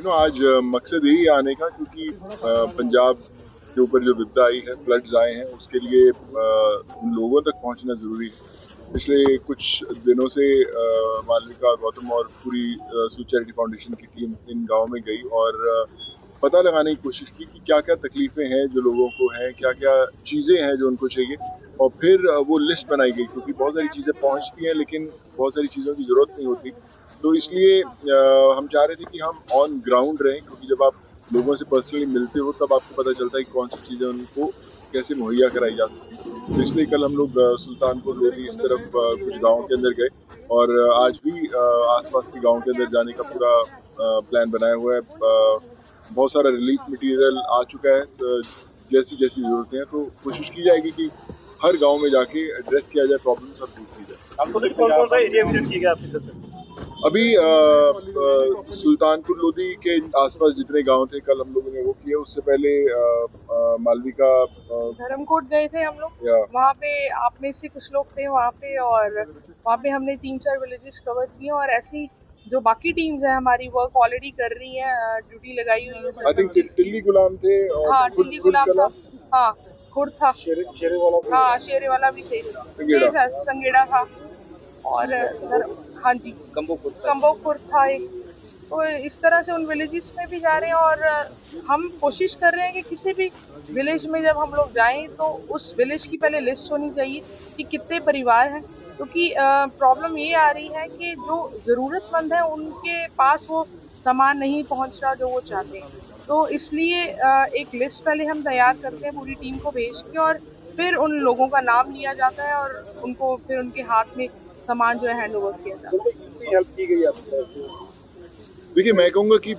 You know आज मकसद यही आने का क्योंकि पंजाब के ऊपर जो विपदा आई है फ्लड्स आए हैं, उसके लिए उन लोगों तक पहुँचना ज़रूरी है। पिछले कुछ दिनों से मालविका गौतम और पूरी सू चैरिटी फाउंडेशन की टीम इन गाँव में गई और पता लगाने की कोशिश की कि क्या क्या तकलीफ़ें हैं जो लोगों को हैं क्या क्या चीज़ें हैं जो उनको चाहिए। और फिर वो लिस्ट बनाई गई, क्योंकि बहुत सारी चीज़ें पहुँचती हैं, लेकिन बहुत सारी चीज़ों की ज़रूरत नहीं होती। तो इसलिए हम चाह रहे थे कि हम ऑन ग्राउंड रहें, क्योंकि जब आप लोगों से पर्सनली मिलते हो, तब आपको पता चलता है कि कौन सी चीज़ें उनको कैसे मुहैया कराई जा सकती हैं। तो इसलिए कल हम लोग सुल्तानपुर लोधी इस तरफ़ कुछ गाँव के अंदर गए और आज भी आसपास के गाँव के अंदर जाने का पूरा प्लान बनाया हुआ है। बहुत सारा रिलीफ मटेरियल आ चुका है जैसी जैसी ज़रूरतें हैं तो कोशिश की जाएगी कि हर गाँव में जाके एड्रेस किया जाए प्रॉब्लम्स और दूर की जाए। आपको कौन कौन सा एरिया विज़िट किया अभी सुल्तानपुर लोधी के आसपास जितने गाँव थे कल हम लोगों ने वो किए उससे पहले मालविका अ, धर्मकोट गए थे हम लोग। वहाँ पे आप में से कुछ लोग थे वहाँ पे और वहाँ पे हमने तीन चार विलेजेस कवर किए और ऐसी जो बाकी टीम्स हैं हमारी वर्क ऑलरेडी कर रही हैं ड्यूटी लगाई हुई है आई थिंक टिल्ली गुलाम थे और हाँ टिल्ली गुलाम था। हाँ खुर्द था। शेरे शेरे वाला हाँ शेरे वाला भी थे। संगेड़ा। तेज है, था और हाँ जी। कम्बो खुर्द था। एक। तो इस तरह से उन विलेजेस में भी जा रहे हैं और हम कोशिश कर रहे हैं कि किसी भी विलेज में जब हम लोग जाएँ तो उस विलेज की पहले लिस्ट होनी चाहिए कि कितने परिवार हैं। क्योंकि तो प्रॉब्लम ये आ रही है कि जो ज़रूरतमंद हैं उनके पास वो सामान नहीं पहुँच रहा जो वो चाहते हैं। तो इसलिए एक लिस्ट पहले हम तैयार करते हैं पूरी टीम को भेज के और फिर उन लोगों का नाम लिया जाता है और उनको फिर उनके हाथ में सामान जो है हैंड ओवर किया आपकी देखिए मैं कहूँगा कि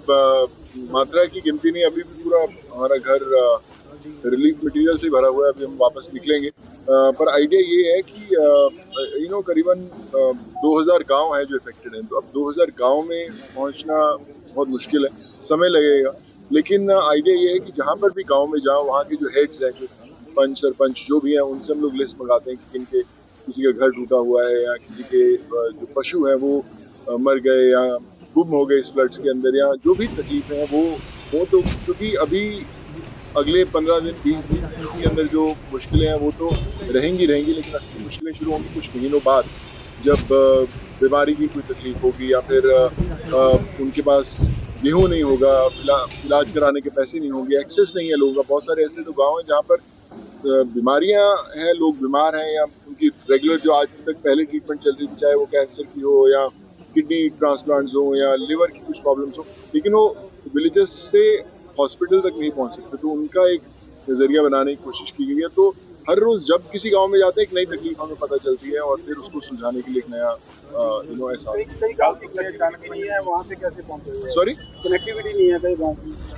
मात्रा की गिनती नहीं अभी भी पूरा हमारा घर रिलीफ मटेरियल से भरा हुआ है अभी हम वापस निकलेंगे। अ, पर आइडिया ये है कि यू नो करीबन अ, 2000 गाँव हैं जो इफेक्टेड हैं। तो अब 2000 गाँव में पहुँचना बहुत मुश्किल है समय लगेगा। लेकिन आइडिया ये है कि जहाँ पर भी गाँव में जाओ वहाँ के जो हेड्स हैं जो पंच सरपंच जो भी हैं उनसे हम लोग लिस्ट मंगाते हैं कि किनके किसी का घर टूटा हुआ है या किसी के जो पशु हैं वो मर गए या गुम हो गए इस फ्लड्स के अंदर या जो भी तकलीफें हैं वो वो तो क्योंकि अभी अगले पंद्रह दिन, बीस दिन के अंदर जो मुश्किलें हैं वो तो रहेंगी रहेंगी, लेकिन असली मुश्किलें शुरू होंगी कुछ महीनों बाद जब बीमारी की कोई तकलीफ़ होगी या फिर उनके पास गेहूँ नहीं होगा इलाज कराने के पैसे नहीं होंगे एक्सेस नहीं है लोगों का। बहुत सारे ऐसे तो गाँव हैं जहाँ पर बीमारियाँ हैं, लोग बीमार हैं या रेगुलर जो आज तक पहले ट्रीटमेंट चल रही थी चाहे वो कैंसर की हो या किडनी ट्रांसप्लांट्स हो या लिवर की कुछ प्रॉब्लम्स हो लेकिन वो विलेजेस से हॉस्पिटल तक नहीं पहुँच सकते तो उनका एक नज़रिया बनाने की कोशिश की गई है। तो हर रोज़ जब किसी गाँव में जाते हैं एक नई तकलीफ़ हमें पता चलती है और फिर उसको सुलझाने के लिए एक नया यू नो ऐसा? सॉरी कनेक्टिविटी नहीं है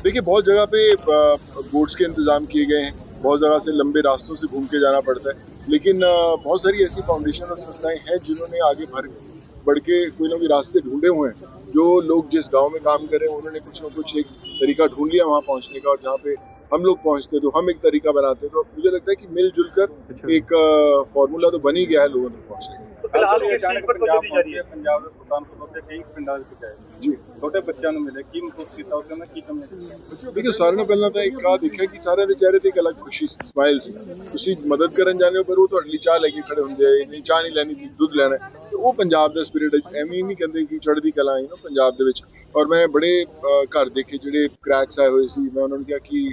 देखिए बहुत जगह पे बोट्स के इंतज़ाम किए गए हैं बहुत जगह से लंबे रास्तों से घूम के जाना पड़ता है। लेकिन बहुत सारी ऐसी फाउंडेशन और संस्थाएँ हैं जिन्होंने आगे भर बढ़ के कोई ना कोई रास्ते ढूंढे हुए हैं। जो लोग जिस गाँव में काम कर रहे हैं उन्होंने कुछ ना कुछ एक तरीका ढूंढ लिया वहाँ पहुँचने का और जहाँ पे हम लोग पहुँचते तो हम एक तरीका बनाते तो मुझे लगता है कि मिलजुल कर एक फॉर्मूला तो बन ही गया है लोगों तक पहुँचने का। ਦੇ ਸੁਲਤਾਨਪੁਰ ਸਾਰਿਆਂ ਨੂੰ ਪਹਿਲਾਂ ਤਾਂ ਇੱਕ ਆ ਦੇਖਿਆ ਕਿ ਸਾਰਿਆਂ ਦੇ ਚਿਹਰੇ ਤੇ ਇੱਕ ਅਲੱਗ ਖੁਸ਼ੀ ਸਮਾਈਲ ਸੀ। ਤੁਸੀਂ ਮਦਦ ਕਰਨ ਜਾਂਦੇ ਹੋ ਪਰ ਉਹ ਤੁਹਾਡੇ ਲਈ ਚਾਹ ਲੈ ਕੇ ਖੜੇ ਹੁੰਦੇ ਆ ਨਹੀਂ ਚਾਹ ਨਹੀਂ ਲੈਣੀ ਦੁੱਧ ਲੈਣਾ ਉਹ ਪੰਜਾਬ ਦਾ ਸਪਿਰਿਟ ਐਵੇਂ ਨਹੀਂ ਕਹਿੰਦੇ ਕਿ ਚੜ੍ਹਦੀ ਕਲਾ ਹੈ ਨਾ ਪੰਜਾਬ ਦੇ ਵਿੱਚ। ਔਰ ਮੈਂ ਬੜੇ ਘਰ ਦੇਖੇ ਜਿਹੜੇ ਕ੍ਰੈਕਸ ਆਏ ਹੋਏ ਸੀ ਮੈਂ ਉਹਨਾਂ ਨੂੰ ਕਿਹਾ ਕਿ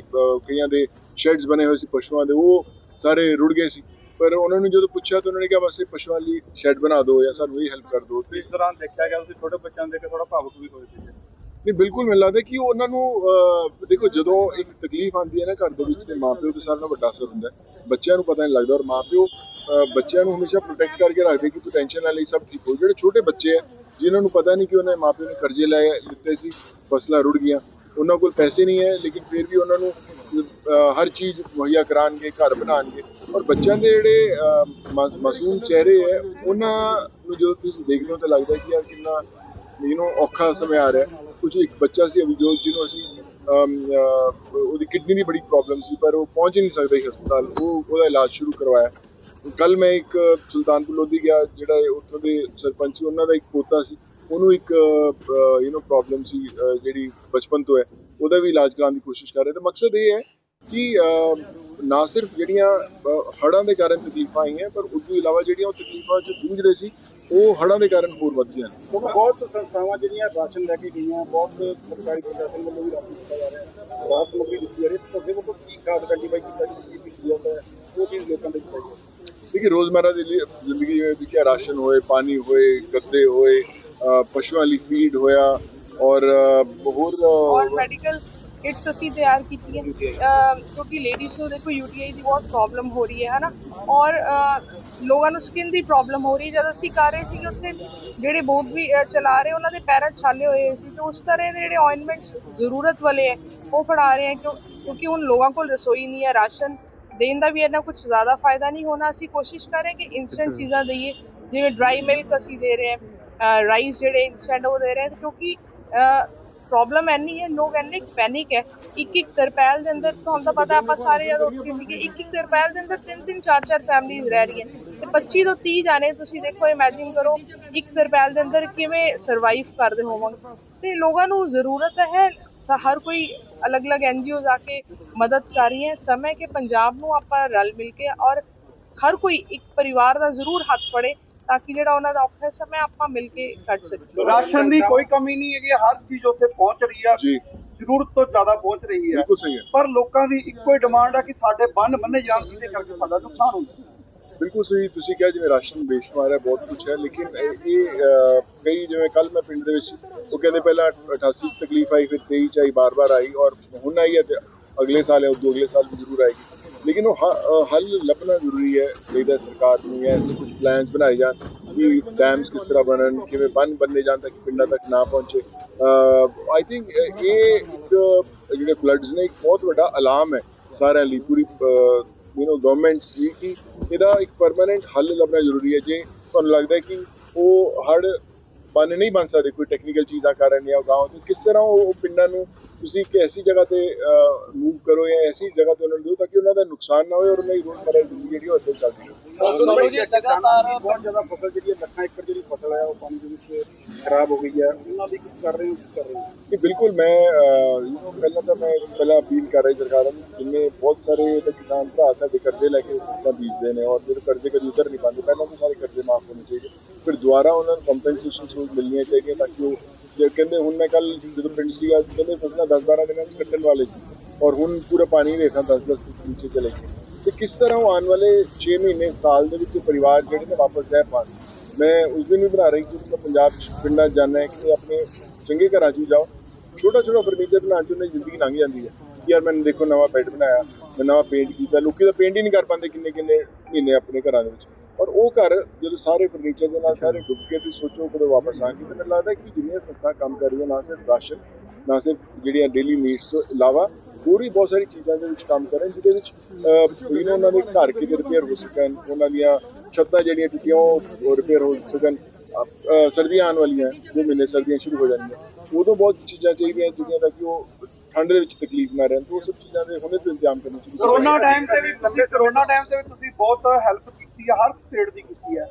ਕਈਆਂ ਦੇ ਸ਼ੈਡਸ ਬਣੇ ਹੋਏ ਸੀ ਪਸ਼ੂਆਂ ਦੇ ਉਹ ਸਾਰੇ ਰੁੜ ਗਏ ਸੀ। ਪਰ ਉਹਨਾਂ ਨੂੰ ਜਦੋਂ ਪੁੱਛਿਆ ਤਾਂ ਉਹਨਾਂ ਨੇ ਕਿਹਾ ਬਸ ਇਹ ਪਸ਼ੂਆਂ ਲਈ ਸ਼ੈਡ ਬਣਾ ਦਿਓ ਜਾਂ ਸਾਨੂੰ ਇਹ ਹੈਲਪ ਕਰ ਦਿਓ ਤੇ ਇਸ ਦੌਰਾਨ ਦੇਖਿਆ ਗਿਆ ਤੁਸੀਂ ਛੋਟੇ ਬੱਚਿਆਂ ਦੇਖ ਕੇ ਥੋੜਾ ਭਾਵੁਕ ਵੀ ਹੋਏ ਸੀ ਨਹੀਂ ਬਿਲਕੁਲ ਮੈਨੂੰ ਲੱਗਦਾ ਕਿ ਉਹਨਾਂ ਨੂੰ ਦੇਖੋ ਜਦੋਂ ਇੱਕ ਤਕਲੀਫ ਆਉਂਦੀ ਹੈ ਨਾ ਘਰ ਦੇ ਵਿੱਚ ਤੇ ਮਾਪਿਓ ਤੇ ਸਾਰਿਆਂ ਨਾਲੋਂ ਵੱਡਾ ਅਸਰ ਹੁੰਦਾ ਬੱਚਿਆਂ ਨੂੰ ਪਤਾ ਨਹੀਂ ਲੱਗਦਾ ਔਰ ਮਾਪਿਓ ਬੱਚਿਆਂ ਨੂੰ ਹਮੇਸ਼ਾ ਪ੍ਰੋਟੈਕਟ ਕਰਕੇ ਰੱਖਦੇ ਕਿ ਤੂੰ ਟੈਨਸ਼ਨ ਨਾ ਲਈ ਸਭ ਠੀਕ ਹੋ ਜਿਹੜੇ ਛੋਟੇ ਬੱਚੇ ਹੈ ਜਿਨ੍ਹਾਂ ਨੂੰ ਪਤਾ ਨਹੀਂ ਕਿ ਉਹਨਾਂ ਦੇ ਮਾਪਿਓ ਨੇ ਕਰਜ਼ੇ ਲਏ ਲਿੱਤੇ ਸੀ ਫਸਲਾਂ ਰੁੜ ਗਈਆਂ ਉਹਨਾਂ ਕੋਲ ਪੈਸੇ ਨਹੀਂ ਹੈ ਲੇਕਿਨ ਫਿਰ ਵੀ ਉਹਨਾਂ ਨੂੰ ਹਰ ਚੀਜ਼ ਮੁਹੱਈਆ ਕਰਾਉਣਗੇ ਘਰ ਬਣਾਉਣਗੇ। ਔਰ ਬੱਚਿਆਂ ਦੇ ਜਿਹੜੇ ਮਾਸੂਮ ਚਿਹਰੇ ਹੈ, ਉਹਨਾਂ ਨੂੰ ਜਦੋਂ ਤੁਸੀਂ ਦੇਖਦੇ ਹੋ ਤਾਂ ਲੱਗਦਾ ਕਿ ਯਾਰ ਕਿੰਨਾ ਯੂ ਔਖਾ ਸਮਾਂ ਆ ਰਿਹਾ ਕੁਝ ਇੱਕ ਬੱਚਾ ਸੀ ਅਭਿਜੋਤ ਜਿਹਨੂੰ ਅਸੀਂ ਉਹਦੀ ਕਿਡਨੀ ਦੀ ਬੜੀ ਪ੍ਰੋਬਲਮ ਸੀ, ਪਰ ਉਹ ਪਹੁੰਚ ਹੀ ਨਹੀਂ ਸਕਦਾ ਸੀ ਹਸਪਤਾਲ। ਉਹ, ਉਹਦਾ ਇਲਾਜ ਸ਼ੁਰੂ ਕਰਵਾਇਆ। ਕੱਲ ਮੈਂ ਇੱਕ ਸੁਲਤਾਨਪੁਰ ਲੋਧੀ ਗਿਆ, ਜਿਹੜਾ ਉੱਥੋਂ ਦੇ ਸਰਪੰਚ ਸੀ, ਉਹਨਾਂ ਦਾ ਇੱਕ ਪੋਤਾ ਸੀ। ਉਹਨੂੰ ਇੱਕ ਯੂ نو ਪ੍ਰੋਬਲਮ ਸੀ ਜਿਹੜੀ ਬਚਪਨ ਤੋਂ ਹੈ, ਉਹਦਾ ਵੀ ਇਲਾਜ ਕਰਾਉਣ ਦੀ ਕੋਸ਼ਿਸ਼ ਕਰ ਰਹੇ। ਤੇ ਮਕਸਦ ਇਹ ਹੈ ਕਿ ਨਾ ਸਿਰਫ ਜਿਹੜੀਆਂ ਹੜਾਂ ਦੇ ਕਾਰਨ ਤਕਲੀਫਾਂ ਆਈਆਂ ਪਰ ਉਸ ਤੋਂ ਇਲਾਵਾ ਜਿਹੜੀਆਂ ਉਹ ਤਕਲੀਫਾਂ ਜੋ ਜੂਝ ਰਹੇ ਸੀ ਉਹ ਹੜਾਂ ਦੇ ਕਾਰਨ ਹੋਰ ਵੱਧੀਆਂ ਕਿਉਂਕਿ ਬਹੁਤ ਸੰਸਥਾਵਾਂ ਜਿਹੜੀਆਂ ਰਾਸ਼ਨ ਲੈ ਕੇ ਗਈਆਂ ਬਹੁਤ ਸਰਕਾਰੀ ਪ੍ਰਸ਼ਾਸਨ ਵੱਲੋਂ ਵੀ ਰਾਸ਼ਨ ਦਿੱਤਾ ਜਾ ਰਿਹਾ ਹੈ ਰਾਹਤ ਸਮੱਗਰੀ ਦਿੱਤੀ ਜਾ ਰਹੀ ਹੈ। ਤੁਹਾਡੇ ਵੱਲੋਂ ਕੀ ਖਾਦ ਕੰਟੀਫਾਈ ਕੀਤਾ ਜਾਂਦਾ ਹੈ? ਉਹ ਚੀਜ਼ ਲੋਕਾਂ ਦੇ ਵਿੱਚ ਦੇਖੀ ਰੋਜ਼ਮਰਰਾ ਦੀ ਜ਼ਿੰਦਗੀ ਵਿੱਚ ਦੇਖਿਆ ਰਾਸ਼ਨ ਹੋਏ ਪਾਣੀ ਹੋਏ ਗੱਦੇ ਹੋਏ ਪਸ਼ੂਆਂ ਲਈ ਫੀਡ ਹੋਇਆ ਔਰ ਹੋਰ ਮੈਡੀਕਲ ਕਿਟਸ ਅਸੀਂ ਤਿਆਰ ਕੀਤੀਆਂ ਅਹ ਕਿਉਂਕਿ ਲੇਡੀਜ਼ ਨੂੰ ਦੇਖੋ ਯੂਟੀਆਈ ਦੀ ਬਹੁਤ ਪ੍ਰੋਬਲਮ ਹੋ ਰਹੀ ਹੈ ਹਨਾ? ਔਰ ਲੋਕਾਂ ਨੂੰ ਸਕਿਨ ਦੀ ਪ੍ਰੋਬਲਮ ਹੋ ਰਹੀ ਹੈ। ਜਦ ਅਸੀਂ ਕਰ ਰਹੇ ਸੀ ਉੱਥੇ ਜਿਹੜੇ ਬੋਟ ਵੀ ਚਲਾ ਰਹੇ ਉਹਨਾਂ ਦੇ ਪੈਰਾਂ ਛਾਲੇ ਹੋਏ ਹੋਏ ਸੀ। ਤੇ ਉਸ ਤਰ੍ਹਾਂ ਦੇ ਜਿਹੜੇ ਆਇਨਮੈਂਟਸ ਜ਼ਰੂਰਤ ਵਾਲੇ ਹੈ ਉਹ ਫੜਾ ਰਹੇ ਹੈ ਕਿਉਂ ਕਿਉਂਕਿ ਹੁਣ ਲੋਕਾਂ ਕੋਲ ਰਸੋਈ ਨਹੀਂ ਹੈ ਰਾਸ਼ਨ ਦੇਣ ਦਾ ਵੀ ਇਹਨਾਂ ਕੁਝ ਜ਼ਿਆਦਾ ਫਾਇਦਾ ਨਹੀਂ ਹੋਣਾ। ਅਸੀਂ ਕੋਸ਼ਿਸ਼ ਕਰ ਰਹੇ ਕਿ ਇਨਸਟੈਂਟ ਚੀਜ਼ਾਂ ਦਈਏ ਜਿਵੇਂ ਡਰਾਈ ਮਿਲਕ ਅਸੀਂ ਦੇ ਰਹੇ ਹਾਂ ਰਾਈਸ ਜਿਹੜੇ ਇਨਸਟੈਂਟ ਉਹ ਦੇ ਰਹੇ ਹਾਂ ਕਿਉਂਕਿ ਪ੍ਰੋਬਲਮ ਐਨੀ ਹੈ। ਲੋਕ ਇੰਨੇ ਪੈਨਿਕ ਹੈ। ਇੱਕ ਇੱਕ ਤਰਪੈਲ ਦੇ ਅੰਦਰ ਤੁਹਾਨੂੰ ਤਾਂ ਪਤਾ ਆਪਾਂ ਸਾਰੇ ਜਦੋਂ ਉੱਠੇ ਸੀਗੇ, ਇੱਕ ਇੱਕ ਤਰਪੈਲ ਦੇ ਅੰਦਰ ਤਿੰਨ ਤਿੰਨ ਚਾਰ ਚਾਰ ਫੈਮਿਲੀਜ਼ ਰਹਿ ਰਹੀ ਤੇ 25 ਤੋਂ 30 ਜਾਣੇ ਤੁਸੀਂ ਦੇਖੋ ਇਮੇਜਿਨ ਕਰੋ, ਇੱਕ ਤਰਪੈਲ ਦੇ ਅੰਦਰ ਕਿਵੇਂ ਸਰਵਾਈਵ ਕਰਦੇ ਹੋਵਾਂਗੇ। ਤੇ ਲੋਕਾਂ ਨੂੰ ਜ਼ਰੂਰਤ ਹੈ ਹਰ ਕੋਈ ਅਲੱਗ-ਅਲੱਗ ਐਨਜੀਓਜ਼ ਆ ਕੇ ਮਦਦ ਕਰ ਰਹੀ ਹੈ। ਸਮੇਂ ਕਿ ਪੰਜਾਬ ਨੂੰ ਆਪਾਂ ਰਲ ਮਿਲ ਕੇ ਔਰ ਹਰ ਕੋਈ ਇੱਕ ਪਰਿਵਾਰ ਦਾ ਜ਼ਰੂਰ ਹੱਥ ਫੜੇ। ਤਾਂ ਕਿ ਜਿਹੜਾ ਉਹਨਾਂ ਦਾ ਔਖਾ ਸਮਾਂ ਆਪਾਂ ਮਿਲ ਕੇ ਕੱਢ ਸਕੀਏ। ਰਾਸ਼ਨ ਦੀ ਕੋਈ ਕਮੀ ਨਹੀਂ ਹੈਗੀ ਹਰ ਚੀਜ਼ ਉੱਥੇ ਪਹੁੰਚ ਰਹੀ ਆ। ਜੀ। ਜ਼ਰੂਰਤ ਤੋਂ ਜ਼ਿਆਦਾ ਪਹੁੰਚ ਰਹੀ ਹੈ ਬਿਲਕੁਲ ਸਹੀ ਹੈ। ਪਰ ਲੋਕਾਂ ਦੀ ਇੱਕੋ ਹੀ ਡਿਮਾਂਡ ਆ ਕਿ ਸਾਡੇ ਬੰਨ ਬੰਨੇ ਜਾਣ ਜਿਹਦੇ ਕਰਕੇ ਸਾਡਾ ਨੁਕਸਾਨ ਹੁੰਦਾ। ਬਿਲਕੁਲ ਸਹੀ ਤੁਸੀਂ ਕਿਹਾ ਜਿਵੇਂ ਰਾਸ਼ਨ ਬੇਸ਼ੁਮਾਰ ਹੈ ਬਹੁਤ ਕੁਝ ਹੈ ਲੇਕਿਨ ਇਹ ਕਈ ਜਿਵੇਂ ਕੱਲ ਮੈਂ ਪਿੰਡ ਦੇ ਵਿੱਚ ਉਹ ਕਹਿੰਦੇ ਪਹਿਲਾਂ 88 ਚ ਤਕਲੀਫ ਆਈ ਫਿਰ 23 ਚ ਆਈ ਬਾਰ-ਬਾਰ ਆਈ ਔਰ ਹੁਣ ਆਈ ਹੈ ਤੇ ਅਗਲੇ ਸਾਲ ਹੈ ਉਦੋਂ ਅਗਲੇ ਸਾਲ ਵੀ ਜ਼ਰੂਰ ਆਏਗੀ। ਲੇਕਿਨ ਉਹ ਹੱਲ ਲੱਭਣਾ ਜ਼ਰੂਰੀ ਹੈ, ਚਾਹੀਦਾ ਸਰਕਾਰ ਨੂੰ ਜਾਂ ਐਸੇ ਕੁਝ ਪਲਾਨਸ ਬਣਾਏ ਜਾਣ ਕਿ ਡੈਮਸ ਕਿਸ ਤਰ੍ਹਾਂ ਬਣਨ, ਕਿਵੇਂ ਬੰਨ ਬੰਨੇ ਜਾਣ ਤੱਕ ਪਿੰਡਾਂ ਤੱਕ ਨਾ ਪਹੁੰਚੇ। ਆਈ ਥਿੰਕ ਇਹ ਜਿਹੜੇ ਫਲੱਡਸ ਨੇ, ਇੱਕ ਬਹੁਤ ਵੱਡਾ ਅਲਾਰਮ ਹੈ ਸਾਰਿਆਂ ਲਈ, ਪੂਰੀ ਯੂ نو ਗਵਰਨਮੈਂਟ ਦੀ ਕਿ ਇਹਦਾ ਇੱਕ ਪਰਮਾਨੈਂਟ ਹੱਲ ਲੱਭਣਾ ਜ਼ਰੂਰੀ ਹੈ। ਜੇ ਤੁਹਾਨੂੰ ਲੱਗਦਾ ਹੈ ਕਿ ਉਹ ਹੜ ਬੰਨ ਨਹੀਂ ਬਣ ਸਕਦੇ ਕੋਈ ਟੈਕਨੀਕਲ ਚੀਜ਼ਾਂ ਕਾਰਨ ਜਾਂ ਗਾਉਂ ਤੋਂ। ਕਿਸ ਤਰ੍ਹਾਂ ਉਹ ਪਿੰਡਾਂ ਨੂੰ ਤੁਸੀਂ ਇੱਕ ਐਸੀ ਜਗ੍ਹਾ ਤੇ ਮੂਵ ਕਰੋ ਜਾਂ ਐਸੀ ਜਗ੍ਹਾ ਤੇ ਉਹਨਾਂ ਨੂੰ ਦਿਓ ਤਾਂ ਕਿ ਉਹਨਾਂ ਦਾ ਨੁਕਸਾਨ ਨਾ ਹੋਵੇ ਔਰ ਉਹਨਾਂ ਦੀ ਰੋਜ਼ਮਰਰਾ ਦੀ ਜ਼ਿੰਦਗੀ ਜਿਹੜੀ ਉਹ ਅੱਗੇ ਚੱਲਦੀ ਸੁਣੋ ਜੀ ਲਗਾਤਾਰ ਬਹੁਤ ਜ਼ਿਆਦਾ ਫਸਲ ਜਿਹੜੀ ਹੈ ਲੱਖਾਂ ਏਕੜ ਜਿਹੜੀ ਫਸਲ ਹੈ ਉਹ ਪਾਣੀ ਦੇ ਵਿੱਚ ਖਰਾਬ ਹੋ ਗਈ ਹੈ। ਉਹਨਾਂ ਦੀ ਕੁਝ ਕਰ ਰਹੇ ਹੋ ਕਰ ਰਹੇ ਹੋ? ਕਿ ਬਿਲਕੁਲ ਮੈਂ ਪਹਿਲਾਂ ਤਾਂ ਮੈਂ ਪਹਿਲਾਂ ਅਪੀਲ ਕਰ ਰਹੀ ਸਰਕਾਰਾਂ ਨੂੰ ਜਿੰਨੇ ਬਹੁਤ ਸਾਰੇ ਤਾਂ ਕਿਸਾਨ ਭਰਾ ਸਾਡੇ ਕਰਜ਼ੇ ਲੈ ਕੇ ਫਸਲਾਂ ਬੀਜਦੇ ਨੇ ਔਰ ਫਿਰ ਕਰਜ਼ੇ ਕਦੀ ਉਤਰ ਨਹੀਂ ਪਾਉਂਦੇ ਪਹਿਲਾਂ ਤਾਂ ਸਾਰੇ ਕਰਜ਼ੇ ਮਾਫ ਹੋਣੇ ਚਾਹੀਦੇ। ਫਿਰ ਦੁਬਾਰਾ ਉਹਨਾਂ ਨੂੰ ਕੰਪਨਸੇਸ਼ਨ ਸਹੂਲਤ ਮਿਲਣੀਆਂ ਚਾਹੀਦੀਆਂ ਤਾਂ ਕਿ ਉਹ ਜੇ ਕਹਿੰਦੇ ਹੁਣ ਮੈਂ ਕੱਲ ਜਦੋਂ ਪਿੰਡ ਸੀਗਾ ਕਹਿੰਦੇ ਫਸਲਾਂ 10-12 ਦਿਨਾਂ ਵਿੱਚ ਕੱਟਣ ਵਾਲੇ ਸੀ ਔਰ ਹੁਣ ਪੂਰਾ ਪਾਣੀ ਦੇਖਾਂ 10-10 ਫੁੱਟ ਨੀਚੇ ਚਲੇ ਗਏ। ਤੇ ਕਿਸ ਤਰ੍ਹਾਂ ਉਹ ਆਉਣ ਵਾਲੇ 6 ਮਹੀਨੇ, ਸਾਲ ਦੇ ਵਿੱਚ ਪਰਿਵਾਰ ਜਿਹੜੇ ਨੇ ਵਾਪਸ ਰਹਿ ਪਾਣ? ਮੈਂ ਉਸ ਦਿਨ ਵੀ ਬਣਾ ਰਹੀ ਕਿ ਮੈਂ ਪੰਜਾਬ 'ਚ ਪਿੰਡਾਂ 'ਚ ਜਾਣਾ ਹੈ ਕਿ ਆਪਣੇ ਚੰਗੇ ਘਰਾਂ 'ਚ ਵੀ ਜਾਓ। ਛੋਟਾ ਛੋਟਾ ਫਰਨੀਚਰ ਬਣਾਉਣ 'ਚ ਉਹਨਾਂ ਦੀ ਜ਼ਿੰਦਗੀ ਲੰਘ ਜਾਂਦੀ ਹੈ ਕਿ ਯਾਰ ਮੈਂ ਦੇਖੋ ਨਵਾਂ ਬੈੱਡ ਬਣਾਇਆ, ਮੈਂ ਨਵਾਂ ਪੇਂਟ ਕੀਤਾ। ਲੋਕੀ ਤਾਂ ਪੇਂਟ ਹੀ ਨਹੀਂ ਕਰ ਪਾਉਂਦੇ ਕਿੰਨੇ ਕਿੰਨੇ ਮਹੀਨੇ ਆਪਣੇ ਘਰਾਂ ਦੇ ਵਿੱਚ। ਔਰ ਉਹ ਘਰ ਜਦੋਂ ਸਾਰੇ ਫਰਨੀਚਰ ਦੇ ਨਾਲ ਸਾਰੇ ਡੁੱਬ ਕੇ ਤੁਸੀਂ ਸੋਚੋ, ਕਦੋਂ ਵਾਪਸ ਆਣਗੇ ਤਾਂ ਮੈਨੂੰ ਲੱਗਦਾ ਕਿ ਜਿੰਨੀਆਂ ਸੰਸਥਾ ਕੰਮ ਕਰ ਰਹੀਆਂ, ਨਾ ਸਿਰਫ ਰਾਸ਼ਨ, ਨਾ ਸਿਰਫ ਜਿਹੜੀਆਂ ਡੇਲੀ ਨੀਡਸ ਤੋਂ ਇਲਾਵਾ ਹੋਰ ਵੀ ਬਹੁਤ ਸਾਰੀ ਚੀਜ਼ਾਂ ਦੇ ਵਿੱਚ ਕੰਮ ਕਰਨ ਜਿਹਦੇ ਵਿੱਚ know, ਉਹਨਾਂ ਦੇ ਘਰ ਕਿਤੇ ਰਿਪੇਅਰ ਹੋ ਸਕਣ ਉਹਨਾਂ ਦੀਆਂ ਛੱਤਾਂ ਜਿਹੜੀਆਂ ਟੁੱਟੀਆਂ ਉਹ ਰਿਪੇਅਰ ਹੋ ਸਕਣ। ਸਰਦੀਆਂ ਆਉਣ ਵਾਲੀਆਂ ਦੋ ਮਹੀਨੇ ਸਰਦੀਆਂ ਸ਼ੁਰੂ ਹੋ ਜਾਣਗੀਆਂ। ਉਦੋਂ ਬਹੁਤ ਚੀਜ਼ਾਂ ਚਾਹੀਦੀਆਂ ਜਿਹੜੀਆਂ ਤਾਂ ਕਿ ਉਹ ਠੰਡ ਦੇ ਵਿੱਚ ਤਕਲੀਫ ਨਾ ਰਹਿਣ ਤੇ ਉਹ ਸਭ ਚੀਜ਼ਾਂ ਦੇ ਹੁਣੇ ਤੋਂ ਇੰਤਜ਼ਾਮ ਕਰਨਾ ਕਰੋ ਕਰੋਨਾ ਟਾਈਮ ਤੇ ਵੀ ਤੁਸੀਂ ਕਰੋਨਾ ਟਾਈਮ ਤੇ ਵੀ ਤੁਸੀਂ ਬਹੁਤ ਹੈਲਪ ਕੀਤੀ ਹੈ ਹਰ ਸਟੇਟ ਦੀ ਕੀਤੀ ਹੈ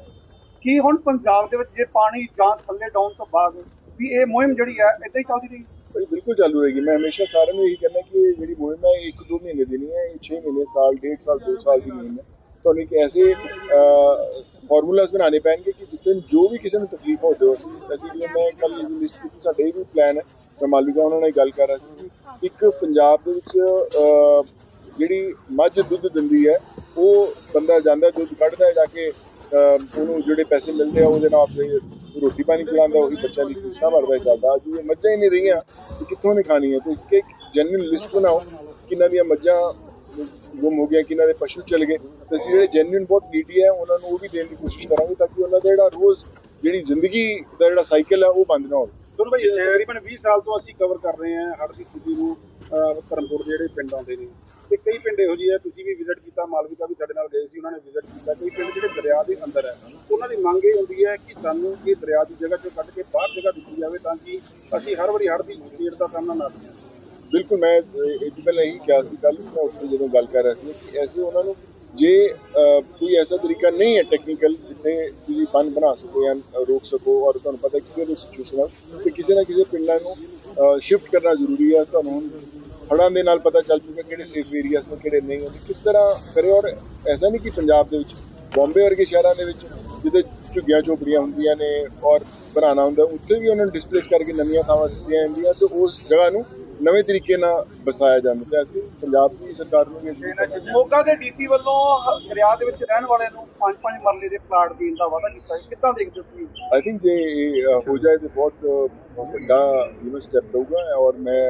ਕੀ ਹੁਣ ਪੰਜਾਬ ਦੇ ਵਿੱਚ ਜੇ ਪਾਣੀ ਜਾਂ ਥੱਲੇ ਡਾਊਨ ਤੋਂ ਬਾਅਦ ਵੀ ਇਹ ਮੁਹਿੰਮ ਜਿਹੜੀ ਹੈ ਇਦਾਂ ਹੀ ਚੱਲਦੀ ਰਹੀ? ਭਾਈ, ਬਿਲਕੁਲ ਚਾਲੂ ਰਹੇਗੀ। ਮੈਂ ਹਮੇਸ਼ਾ ਸਾਰਿਆਂ ਨੂੰ ਇਹੀ ਕਹਿੰਦਾ ਕਿ ਇਹ ਜਿਹੜੀ ਮੁਹਿੰਮ ਹੈ, ਇਹ ਇੱਕ ਦੋ ਮਹੀਨੇ ਦੀ ਨਹੀਂ ਹੈ, ਇਹ 6 ਮਹੀਨੇ, ਸਾਲ, ਡੇਢ ਸਾਲ, ਦੋ ਸਾਲ ਦੀ ਮੁਹਿੰਮ ਹੈ। ਤੁਹਾਨੂੰ ਇੱਕ ਐਸੇ ਫਾਰਮੂਲਾਸ ਬਣਾਉਣੇ ਪੈਣਗੇ ਕਿ ਜਿੱਥੇ ਜੋ ਵੀ ਕਿਸੇ ਨੂੰ ਤਕਲੀਫ ਹੋ ਹੋਵੇ ਅਸੀਂ ਅਸੀਂ ਜਿਵੇਂ ਮੈਂ ਕੱਲ ਇਸ ਲਿਸਟ ਕੀਤੀ, ਸਾਡੇ ਇਹ ਵੀ ਪਲਾਨ ਹੈ। ਮੈਂ ਮਾਲੂਗਾ ਉਹਨਾਂ ਨਾਲ ਗੱਲ ਕਰ ਰਿਹਾ ਸੀ ਕਿ ਇੱਕ ਪੰਜਾਬ ਦੇ ਵਿੱਚ ਜਿਹੜੀ ਮੱਝ ਦੁੱਧ ਦਿੰਦੀ ਹੈ, ਉਹ ਬੰਦਾ ਜਾਂਦਾ, ਦੁੱਧ ਕੱਢਦਾ ਜਾ ਕੇ ਉਹਨੂੰ ਜਿਹੜੇ ਪੈਸੇ ਮਿਲਦੇ ਆ ਉਹਦੇ ਨਾਲ ਆਪਣੇ ਰੋਟੀ ਪਾਣੀ ਚਲਾਉਂਦਾ ਉਹੀ ਬੱਚਾ ਦੀ ਫੀਸਾਂ ਭਰਦਾ ਹੈ ਚੱਲਦਾ ਅੱਜ ਇਹ ਮੱਝਾਂ ਹੀ ਨਹੀਂ ਰਹੀਆਂ, ਤੇ ਕਿੱਥੋਂ ਨਹੀਂ ਖਾਣੀਆਂ? ਤੇ ਇਸਕੇ ਜੈਨੂਇਨ ਲਿਸਟ ਬਣਾਓ ਕਿੰਨਾਂ ਦੀਆਂ ਮੱਝਾਂ ਗੁੰਮ ਹੋ ਗਿਆ ਕਿਨਾਂ ਦੇ ਪਸ਼ੂ ਚਲ ਗਏ। ਤੇ ਅਸੀਂ ਜਿਹੜੇ ਜੈਨੂਇਨ ਬਹੁਤ ਨੀਡੀ ਹੈ, ਉਹਨਾਂ ਨੂੰ ਉਹ ਵੀ ਦੇਣ ਦੀ ਕੋਸ਼ਿਸ਼ ਕਰਾਂਗੇ ਤਾਂ ਕਿ ਉਹਨਾਂ ਦਾ ਜਿਹੜਾ ਰੋਜ਼ ਜਿਹੜੀ ਜ਼ਿੰਦਗੀ ਦਾ ਜਿਹੜਾ ਸਾਈਕਲ ਹੈ, ਉਹ ਬੰਦ ਨਾ ਹੋਵੇ। ਸੁਣ ਭਾਈ ਤਕਰੀਬਨ 20 ਸਾਲ ਤੋਂ ਅਸੀਂ ਕਵਰ ਕਰ ਰਹੇ ਹਾਂ ਹੜ੍ਹ ਦੀ ਸਥਿਤੀ ਨੂੰ ਧਰਮਪੁਰ ਦੇ ਜਿਹੜੇ ਪਿੰਡ ਆਉਂਦੇ ਨੇ। ਤੇ ਕਈ ਪਿੰਡ ਇਹੋ ਜਿਹੇ ਆ, ਤੁਸੀਂ ਵੀ ਵਿਜ਼ਿਟ ਕੀਤਾ, ਮਾਲਵਿਕਾ ਵੀ ਸਾਡੇ ਨਾਲ ਗਏ ਸੀ, ਉਹਨਾਂ ਨੇ ਵਿਜ਼ਿਟ ਕੀਤਾ। ਕਈ ਪਿੰਡ ਜਿਹੜੇ ਦਰਿਆ ਦੇ ਅੰਦਰ ਹੈ ਉਹਨਾਂ ਦੀ ਮੰਗ ਇਹ ਹੁੰਦੀ ਹੈ ਕਿ ਸਾਨੂੰ ਇਹ ਦਰਿਆ ਦੀ ਜਗ੍ਹਾ ਚੋਂ ਕੱਢ ਕੇ ਬਾਹਰ ਜਗ੍ਹਾ ਦਿੱਤੀ ਜਾਵੇ ਤਾਂ ਕਿ ਅਸੀਂ ਹਰ ਵਾਰੀ ਹੜ੍ਹ ਦੀ ਸਪੀਡ ਦਾ ਸਾਹਮਣਾ ਨਾ ਕਰੀਏ। ਬਿਲਕੁਲ, ਮੈਂ ਇਹ ਤੋਂ ਪਹਿਲਾਂ ਇਹੀ ਕਿਹਾ ਸੀ ਕੱਲ ਮੈਂ ਉੱਥੇ ਜਦੋਂ ਗੱਲ ਕਰ ਰਿਹਾ ਸੀ ਕਿ ਐਸੇ ਉਹਨਾਂ ਨੂੰ ਜੇ ਕੋਈ ਐਸਾ ਤਰੀਕਾ ਨਹੀਂ ਹੈ ਟੈਕਨੀਕਲ ਜਿੱਥੇ ਤੁਸੀਂ ਬੰਨ ਬਣਾ ਸਕੋ ਜਾਂ ਰੋਕ ਸਕੋ ਔਰ ਤੁਹਾਨੂੰ ਪਤਾ ਕਿ ਕਿਹੜੇ ਸਿਚੁਏਸ਼ਨ ਹੈ ਤੇ ਕਿਸੇ ਨਾ ਕਿਸੇ ਪਿੰਡਾਂ ਨੂੰ ਸ਼ਿਫਟ ਕਰਨਾ ਜ਼ਰੂਰੀ ਹੈ। ਤੁਹਾਨੂੰ ਹੜ੍ਹਾਂ ਦੇ ਨਾਲ ਪਤਾ ਚੱਲ ਜੂਗਾ ਕਿਹੜੇ ਸੇਫ ਏਰੀਆਸ ਨੇ ਕਿਹੜੇ ਨਹੀਂ ਹੈ ਤੇ ਕਿਸ ਤਰ੍ਹਾਂ ਕਰੇ ਔਰ ਐਸਾ ਨਹੀਂ ਕਿ ਪੰਜਾਬ ਦੇ ਵਿੱਚ ਬੰਬੇ ਵਰਗੇ ਸ਼ਹਿਰਾਂ ਦੇ ਵਿੱਚ ਜਿੱਥੇ ਝੁੱਗੀਆਂ ਝੋਪੜੀਆਂ ਹੁੰਦੀਆਂ ਨੇ ਔਰ ਬਣਾਉਣਾ ਹੁੰਦਾ ਉੱਥੇ ਵੀ ਉਹਨਾਂ ਨੂੰ ਡਿਸਪਲੇਸ ਕਰਕੇ ਨਵੀਆਂ ਥਾਵਾਂ ਦਿੱਤੀਆਂ ਜਾਂਦੀਆਂ ਤੇ ਉਸ ਜਗ੍ਹਾ ਨੂੰ ਨਵੇਂ ਤਰੀਕੇ ਨਾਲ ਬਸਾਇਆ ਜਾਂਦਾ ਅਸੀਂ ਪੰਜਾਬ ਦੀ ਸਰਕਾਰ ਨੂੰ ਅਸੀਂ ਮੋਗਾ ਦੇ ਡੀਸੀ ਵੱਲੋਂ ਹ- ਦਰਿਆ ਦੇ ਵਿੱਚ ਰਹਿਣ ਵਾਲਿਆਂ ਨੂੰ ਪੰਜ ਪੰਜ ਮਰਲੇ ਦੇ ਪਲਾਟ ਦੇਣ ਦਾ ਵਾਅਦਾ ਕੀਤਾ ਹੈ। ਕਿੱਦਾਂ ਦੇਖਦੇ ਹੋ ਤੁਸੀਂ ਆਈ ਥਿੰਕ ਜੇ ਇਹ, ਹੋ ਜਾਏ ਤੇ ਬਹੁਤ ਵੱਡਾ ਯੂ نو ਸਟੈਪ ਰਹੂਗਾ ਔਰ ਮੈਂ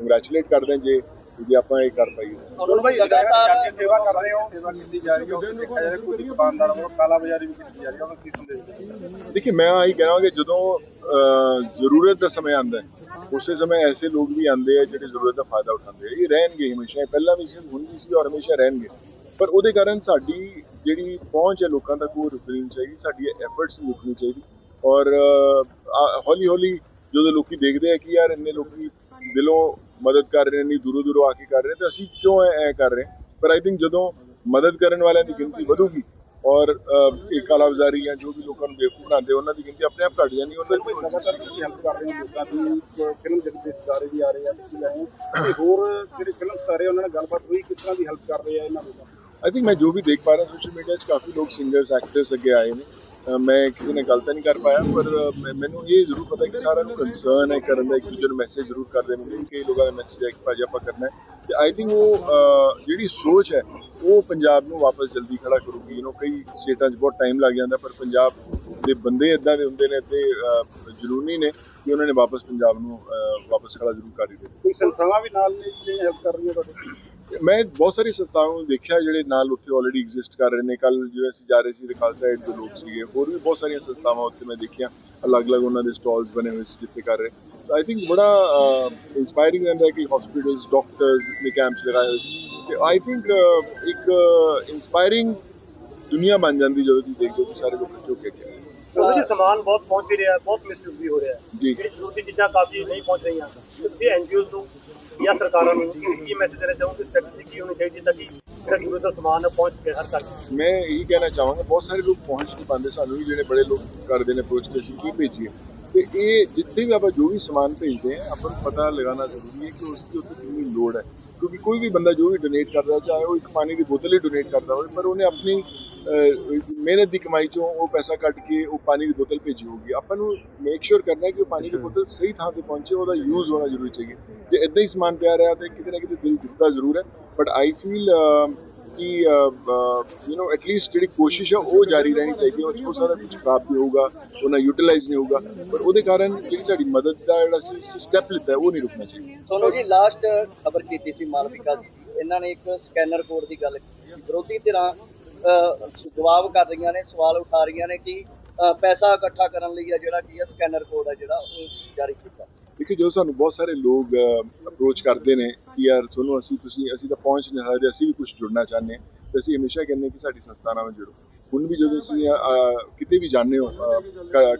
ਕੰਗ੍ਰੈਚੁਲੇਟ ਕਰਦਾ ਜੇ ਜੇ ਆਪਾਂ ਇਹ ਕਰ ਪਾਈਏ। ਹੁਣ ਭਾਈ ਲਗਾਤਾਰ ਸੇਵਾ ਕਰ ਰਹੇ ਹੋ। ਸੇਵਾ ਕੀਤੀ ਜਾ ਰਹੀ ਹੈ। ਕੋਈ ਦੁਕਾਨਦਾਰ ਵੱਲੋਂ ਕਾਲਾ ਬਾਜ਼ਾਰੀ ਵੀ ਕੀਤੀ ਜਾ ਰਹੀ ਹੈ ਉਹਨੂੰ ਕੀ ਸੰਦੇਸ਼ ਦੇਖिए मैं ਆਹੀ ਕਹਿਣਾ ਕਿ ਜਦੋਂ ਜ਼ਰੂਰਤ ਦਾ ਸਮੇਂ ਆਉਂਦਾ ਹੈ ਉਸੇ ਸਮੇਂ ਐਸੇ ਲੋਕ ਵੀ ਆਉਂਦੇ ਆ ਜਿਹੜੇ ਜ਼ਰੂਰਤ ਦਾ ਫਾਇਦਾ ਉਠਾਉਂਦੇ ਆ। ਇਹ ਰਹਿਣਗੇ ਹਮੇਸ਼ਾ ਪਹਿਲਾਂ ਵੀ ਸੀ ਹੁਣ ਵੀ ਸੀ ਔਰ ਹਮੇਸ਼ਾ ਰਹਿਣਗੇ। ਪਰ ਉਹਦੇ ਕਾਰਨ ਸਾਡੀ ਜਿਹੜੀ ਪਹੁੰਚ ਹੈ ਲੋਕਾਂ ਤੱਕ ਉਹ ਰੁਕਣੀ ਚਾਹੀਦੀ ਸਾਡੀ ਐਫਰਟਸ ਰੁਕਣੀ ਚਾਹੀਦੀ। ਔਰ ਹੌਲੀ ਹੌਲੀ ਜਦੋਂ ਲੋਕੀ ਦੇਖਦੇ ਆ ਕਿ ਯਾਰ ਇੰਨੇ ਲੋਕੀ ਦਿਲੋਂ ਮਦਦ ਕਰ ਰਹੇ ਨੇ ਦੂਰੋਂ ਦੂਰੋਂ ਆ ਕੇ ਕਰ ਰਹੇ ਤੇ ਅਸੀਂ ਕਿਉਂ ਐ ਕਰ ਰਹੇ ਪਰ ਆਈ ਥਿੰਕ ਜਦੋਂ ਮਦਦ ਕਰਨ ਵਾਲਿਆਂ ਦੀ ਗਿਣਤੀ ਵਧੂਗੀ ਔਰ ਇਹ ਕਾਲਾਬਾਜ਼ਾਰੀ ਜਾਂ ਜੋ ਵੀ ਲੋਕਾਂ ਨੂੰ ਬੇਵਕੂਫ ਬਣਾਉਂਦੇ ਉਹਨਾਂ ਦੀ ਗਿਣਤੀ ਆਪਣੇ ਆਪ ਘਟ ਜਾਣੀ ਉਹਨਾਂ ਕੋਈ ਲਗਾਤਾਰ ਤੁਸੀਂ ਹੈਲਪ ਕਰ ਰਹੇ ਹੋ ਲੋਕਾਂ ਦੀ ਫਿਲਮ ਜਗਤ ਦੇ ਸਿਤਾਰੇ ਵੀ ਆ ਰਹੇ ਆ ਤੁਸੀਂ ਲੈ ਆਏ ਤੇ ਹੋਰ ਜਿਹੜੇ ਫਿਲਮ ਸਿਤਾਰੇ ਉਹਨਾਂ ਨਾਲ ਗੱਲਬਾਤ ਹੋਈ ਕਿਸ ਤਰ੍ਹਾਂ ਦੀ ਹੈਲਪ ਕਰ ਰਹੇ ਆ ਇਹਨਾਂ ਲੋਕਾਂ ਦੀ? ਆਈ ਥਿੰਕ ਮੈਂ ਜੋ ਵੀ ਦੇਖ ਪਾ ਰਿਹਾ ਸੋਸ਼ਲ ਮੀਡੀਆ 'ਚ ਕਾਫੀ ਲੋਕ ਸਿੰਗਰਸ ਐਕਟਰਸ ਅੱਗੇ ਆਏ ਨੇ। ਮੈਂ ਕਿਸੇ ਨੇ ਗੱਲ ਤਾਂ ਨਹੀਂ ਕਰ ਪਾਇਆ ਪਰ ਮੈਂ- ਮੈਨੂੰ ਇਹ ਜ਼ਰੂਰ ਪਤਾ ਕਿ ਸਾਰਿਆਂ ਨੂੰ ਕੰਸਰਨ ਹੈ ਕਰਨ ਦਾ ਇੱਕ ਦੂਜੇ ਨੂੰ ਮੈਸੇਜ ਜ਼ਰੂਰ ਕਰਦੇ ਮੈਨੂੰ ਕਈ ਲੋਕਾਂ ਦਾ ਮੈਸੇਜ ਹੈ ਕਿ ਭਾਜੀ ਆਪਾਂ ਕਰਨਾ ਹੈ। ਤੇ ਆਈ ਥਿੰਕ ਉਹ ਜਿਹੜੀ ਸੋਚ ਹੈ ਉਹ ਪੰਜਾਬ ਨੂੰ ਵਾਪਸ ਜਲਦੀ ਖੜਾ ਕਰੂਗੀ। ਯੂ نو ਕਈ ਸਟੇਟਾਂ 'ਚ ਬਹੁਤ ਟਾਈਮ ਲੱਗ ਜਾਂਦਾ ਪਰ ਪੰਜਾਬ ਦੇ ਬੰਦੇ ਇਦਾਂ ਦੇ ਹੁੰਦੇ ਨੇ ਤੇ ਅ, ਜਨੂਨੀ ਨੇ ਕਿ ਉਹਨਾਂ ਨੇ ਵਾਪਸ ਪੰਜਾਬ ਨੂੰ ਵਾਪਸ ਖੜਾ ਜ਼ਰੂਰ ਕਰ ਦਿੱਤਾ ਕੋਈ ਸੰਸਥਾਵਾਂ ਵੀ ਨਾਲ ਨੇ ਜਿਹੜੇ ਹੈਲਪ ਕਰ ਰਹੀਆਂ ਤੁਹਾਡੇ? ਮੈਂ ਬਹੁਤ ਸਾਰੀ ਸੰਸਥਾਵਾਂ ਨੂੰ ਦੇਖਿਆ ਜਿਹੜੇ ਨਾਲ ਉੱਥੇ ਆਲਰੇਡੀ ਐਗਜ਼ਿਸਟ ਕਰ ਰਹੇ ਨੇ। ਕੱਲ ਜਿਵੇਂ ਅਸੀਂ ਜਾ ਰਹੇ ਸੀ ਤੇ ਖਾਲਸਾ ਏਡ ਦੇ ਲੋਕ ਸੀਗੇ ਹੋਰ ਵੀ ਬਹੁਤ ਸਾਰੀਆਂ ਸੰਸਥਾਵਾਂ ਉੱਥੇ ਮੈਂ ਦੇਖੀਆਂ। ਅਲੱਗ-ਅਲੱਗ ਉਹਨਾਂ ਦੇ ਸਟਾਲਸ ਬਣੇ ਹੋਏ ਸੀ ਜਿੱਥੇ ਕਰ ਰਹੇ। ਸੋ ਆਈ ਥਿੰਕ ਬੜਾ ਇਨਸਪਾਇਰਿੰਗ ਰਹਿੰਦਾ ਹੈ ਕਿ ਹਸਪੀਟਲਸ ਡਾਕਟਰਸ ਨੇ ਕੈਂਪਸ ਲਗਾਏ ਹੋਏ ਸੀ। ਤੇ ਆਈ ਥਿੰਕ ਇੱਕ ਇਨਸਪਾਇਰਿੰਗ ਦੁਨੀਆ ਬਣ ਜਾਂਦੀ ਜਦੋਂ ਤੁਸੀਂ ਦੇਖਦੇ ਹੋ ਕਿ ਸਾਰੇ ਲੋਕ ਇਕੱਠੇ ਹੋ ਕੇ ਆਏ। ਉਹਨਾਂ ਜੀ ਸਮਾਨ ਬਹੁਤ ਪਹੁੰਚ ਰਿਹਾ ਹੈ ਬਹੁਤ ਮਿਸਯੂਜ਼ ਵੀ ਹੋ ਰਿਹਾ। ਹੈ ਜਿਹੜੀ ਜ਼ਰੂਰੀ ਚੀਜ਼ਾਂ ਕਾਫੀ ਨਹੀਂ ਪਹੁੰਚ ਰਹੀਆਂ। ਤੁਸੀਂ ਐਨਜੀਓਜ਼ ਨੂੰ ਜਾਂ ਸਰਕਾਰਾਂ ਨੂੰ ਕੀ ਮੈਸੇਜ ਦੇਣਾ ਚਾਹੋਗੇ? ਸਟ੍ਰੈਟਜੀ ਕੀ ਹੋਣੀ ਚਾਹੀਦੀ ਤਾਂ ਕਿ ਜਿਹੜਾ ਜ਼ਰੂਰਤ ਦਾ ਸਮਾਨ ਪਹੁੰਚ ਕੇ ਹਰ ਤੱਕ ਮੈਂ ਇਹੀ ਕਹਿਣਾ ਚਾਹਾਂਗਾ, ਬਹੁਤ ਸਾਰੇ ਲੋਕ ਪਹੁੰਚ ਨਹੀਂ ਪਾਉਂਦੇ ਸਾਨੂੰ ਵੀ ਜਿਹੜੇ ਬੜੇ ਲੋਕ ਕਰਦੇ ਨੇ ਅਪਰੋਚ ਕੇ ਅਸੀਂ ਕੀ ਭੇਜੀਏ। ਤੇ ਇਹ ਜਿੱਥੇ ਵੀ ਆਪਾਂ ਜੋ ਵੀ ਸਮਾਨ ਭੇਜਦੇ ਆ ਆਪਾਂ ਨੂੰ ਪਤਾ ਲਗਾਉਣਾ ਜ਼ਰੂਰੀ ਹੈ ਕਿ ਉਸ ਦੀ ਉੱਤੇ ਕਿੰਨੀ ਲੋੜ ਹੈ। ਕਿਉਂਕਿ ਕੋਈ ਵੀ ਬੰਦਾ ਜੋ ਵੀ ਡੋਨੇਟ ਕਰਦਾ, ਚਾਹੇ ਉਹ ਇੱਕ ਪਾਣੀ ਦੀ ਬੋਤਲ ਹੀ ਡੋਨੇਟ ਕਰਦਾ ਹੋਵੇ, ਪਰ ਉਹਨੇ ਆਪਣੀ ਮਿਹਨਤ ਦੀ ਕਮਾਈ ਚੋਂ ਉਹ ਪੈਸਾ ਕੱਢ ਕੇ ਉਹ ਪਾਣੀ ਦੀ ਬੋਤਲ ਭੇਜੀ ਹੋਊਗੀ। ਆਪਾਂ ਨੂੰ ਮੇਕ ਸ਼ੋਰ ਕਰਨਾ ਹੈ ਕਿ ਉਹ ਪਾਣੀ ਦੀ ਬੋਤਲ ਸਹੀ ਥਾਂ ਤੇ ਪਹੁੰਚੇ, ਉਹਦਾ ਯੂਜ਼ ਹੋਣਾ ਜ਼ਰੂਰੀ ਚਾਹੀਏ। ਜੇ ਇਦਾਂ ਹੀ ਸਮਾਨ ਪਿਆ ਰਿਹਾ ਤੇ ਕਿਤੇ ਨਾ ਕਿਤੇ ਦਿਲ ਦੁਖਦਾ ਜ਼ਰੂਰ ਹੈ। ਬਟ ਆਈ ਫੀਲ ਕਿ ਯੂ نو ਐਟਲੀਸਟ ਜਿਹੜੀ ਕੋਸ਼ਿਸ਼ ਹੈ ਉਹ ਜਾਰੀ ਰਹਿਣੀ ਚਾਹੀਦੀ ਹੈ। ਉਹ 'ਚ ਹੋ ਕੁਝ ਖਰਾਬ ਵੀ ਹੋਊਗਾ ਉਹਨਾਂ ਯੂਟਿਲਾਈਜ਼ ਨਹੀਂ ਹੋਊਗਾ। ਪਰ ਉਹਦੇ ਕਾਰਨ ਜਿਹੜੀ ਸਾਡੀ ਮਦਦ ਦਾ ਜਿਹੜਾ ਸੀ ਸਟੈਪ ਲਿੱਤਾ ਉਹ ਨਹੀਂ ਰੁਕਣਾ ਚਾਹੀਦਾ। ਸੋਨੂ ਜੀ ਲਾਸਟ ਖਬਰ ਕੀਤੀ ਸੀ ਮਾਲਵਿਕਾ ਜੀ ਇਹਨਾਂ ਨੇ ਇੱਕ ਸਕੈਨਰ ਕੋਡ ਦੀ ਗੱਲ ਕੀਤੀ ਵਿਰੋਧੀ ਧਿਰਾਂ ਜਵਾਬ ਕਰ ਰਹੀਆਂ ਨੇ, ਸਵਾਲ ਉਠਾ ਰਹੀਆਂ ਨੇ ਕਿ ਪੈਸਾ ਇਕੱਠਾ ਕਰਨ ਲਈ ਆ ਜਿਹੜਾ ਕੀ ਹੈ ਸਕੈਨਰ ਕੋਡ ਹੈ ਜਿਹੜਾ ਉਹ ਜਾਰੀ ਕੀਤਾ। ਦੇਖੋ ਜੋ ਸਾਨੂੰ ਬਹੁਤ ਸਾਰੇ ਲੋਕ ਅਪਰੋਚ ਕਰਦੇ ਨੇ ਕਿ ਯਾਰ ਤੁਹਾਨੂੰ ਅਸੀਂ, ਤੁਸੀਂ, ਅਸੀਂ ਤਾਂ ਪਹੁੰਚ ਨਹੀਂ ਸਕਦੇ ਅਸੀਂ ਵੀ ਕੁਝ ਜੁੜਨਾ ਚਾਹੁੰਦੇ ਹਾਂ ਤੇ ਅਸੀਂ ਹਮੇਸ਼ਾ ਕਹਿੰਦੇ ਹਾਂ ਕਿ ਸਾਡੀ ਸੰਸਥਾ ਨਾਲ ਜੁੜੋ। ਹੁਣ ਵੀ ਜਦੋਂ ਤੁਸੀਂ ਕਿਤੇ ਵੀ ਜਾਂਦੇ ਹੋ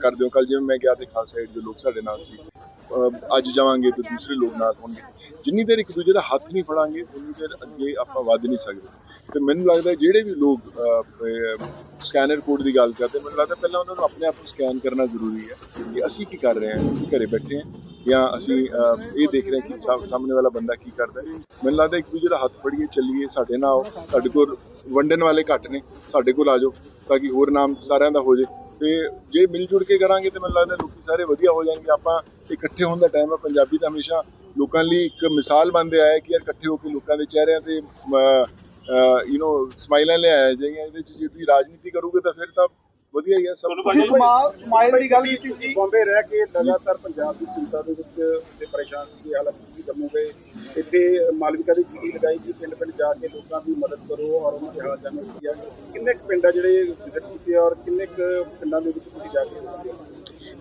ਕਰਦੇ ਹੋ ਕੱਲ ਜਿਵੇਂ ਮੈਂ ਗਿਆ ਤੇ ਖਾਲਸਾ ਏਡ ਦੇ ਲੋਕ ਸਾਡੇ ਨਾਲ ਸੀ। ਅੱਜ ਜਾਵਾਂਗੇ ਤੇ ਦੂਸਰੇ ਲੋਕ ਨਾਲ ਹੋਣਗੇ। ਜਿੰਨੀ ਦੇਰ ਇੱਕ ਦੂਜੇ ਦਾ ਹੱਥ ਨਹੀਂ ਫੜਾਂਗੇ, ਉਨੀ ਦੇਰ ਅੱਗੇ ਆਪਾਂ ਵੱਧ ਨਹੀਂ ਸਕਦੇ। ਤੇ ਮੈਨੂੰ ਲੱਗਦਾ ਜਿਹੜੇ ਵੀ ਲੋਕ ਸਕੈਨਰ ਕੋਡ ਦੀ ਗੱਲ ਕਰਦੇ, ਮੈਨੂੰ ਲੱਗਦਾ ਪਹਿਲਾਂ ਉਹਨਾਂ ਨੂੰ ਆਪਣੇ ਆਪ ਨੂੰ ਸਕੈਨ ਕਰਨਾ ਜ਼ਰੂਰੀ ਹੈ ਕਿ ਅਸੀਂ ਕੀ ਕਰ ਰਹੇ ਹਾਂ, ਅਸੀਂ ਘਰੇ ਬੈਠੇ ਹਾਂ ਜਾਂ ਅਸੀਂ ਇਹ ਦੇਖ ਰਹੇ ਹਾਂ ਕਿ ਸਾ- ਸਾਹਮਣੇ ਵਾਲਾ ਬੰਦਾ ਕੀ ਕਰਦਾ ਮੈਨੂੰ ਲੱਗਦਾ ਇੱਕ ਦੂਜੇ ਦਾ ਹੱਥ ਫੜੀਏ, ਚੱਲੀਏ, ਸਾਡੇ ਨਾਲ ਆਓ, ਸਾਡੇ ਕੋਲ ਵੰਡਣ ਵਾਲੇ ਘੱਟ ਨੇ, ਸਾਡੇ ਕੋਲ ਆ ਜਾਓ, ਤਾਂ ਕਿ ਹੋਰ ਨਾਮ ਸਾਰਿਆਂ ਦਾ ਹੋ ਜੇ ਤੇ ਜੇ ਮਿਲ ਜੁਲ ਕੇ ਕਰਾਂਗੇ ਤੇ ਮੈਨੂੰ ਲੱਗਦਾ ਲੋਕੀ ਸਾਰੇ ਵਧੀਆ ਹੋ ਜਾਣਗੇ। ਆਪਾਂ ਇਕੱਠੇ ਹੋਣ ਦਾ ਟਾਈਮ ਹੈ ਪੰਜਾਬੀ ਤਾਂ ਹਮੇਸ਼ਾ ਲੋਕਾਂ ਲਈ ਇੱਕ ਮਿਸਾਲ ਬਣਦੇ ਆਇਆ ਕਿ ਯਾਰ ਇਕੱਠੇ ਹੋ ਕੇ ਲੋਕਾਂ ਦੇ ਚਿਹਰਿਆਂ ਤੇ ਯੂ نو ਸਮਾਈਲਾਂ ਲਿਆਇਆ ਜਾਈਆਂ, ਇਹਦੇ ਚ ਜੇ ਤੁਸੀਂ ਰਾਜਨੀਤੀ ਕਰੋਗੇ ਤਾਂ ਫਿਰ ਤਾਂ ਵਧੀਆ ਹੀ ਹੈ ਸਭ ਸਮਾਲ ਸਮਾਈਲ ਦੀ ਗੱਲ ਕੀਤੀ ਸੀ। ਬੰਬੇ ਰਹਿ ਕੇ ਲਗਾਤਾਰ ਪੰਜਾਬ ਦੀ ਚਿੰਤਾ ਦੇ ਵਿੱਚ ਤੇ ਪਰੇਸ਼ਾਨ ਸੀ ਹਾਲਾਂਕਿ ਤੁਸੀਂ ਜੰਮੂ ਗਏ ਇੱਥੇ ਮਾਲਵਿਕਾ ਦੀ ਚੀਜ਼ ਲਗਾਈ ਕਿ ਪਿੰਡ ਪਿੰਡ ਜਾ ਕੇ ਲੋਕਾਂ ਦੀ ਮਦਦ ਕਰੋ ਔਰ ਉਹਨਾਂ ਦੇ ਹਾਲਾਤ ਜਾਣੋ ਕੀ ਆ। ਕਿੰਨੇ ਕੁ ਪਿੰਡ ਆ ਜਿਹੜੇ ਵਿਜ਼ਿਟ ਕੀਤੇ ਔਰ ਕਿੰਨੇ ਕੁ ਪਿੰਡਾਂ ਦੇ ਵਿੱਚ ਤੁਸੀਂ ਜਾ ਕੇ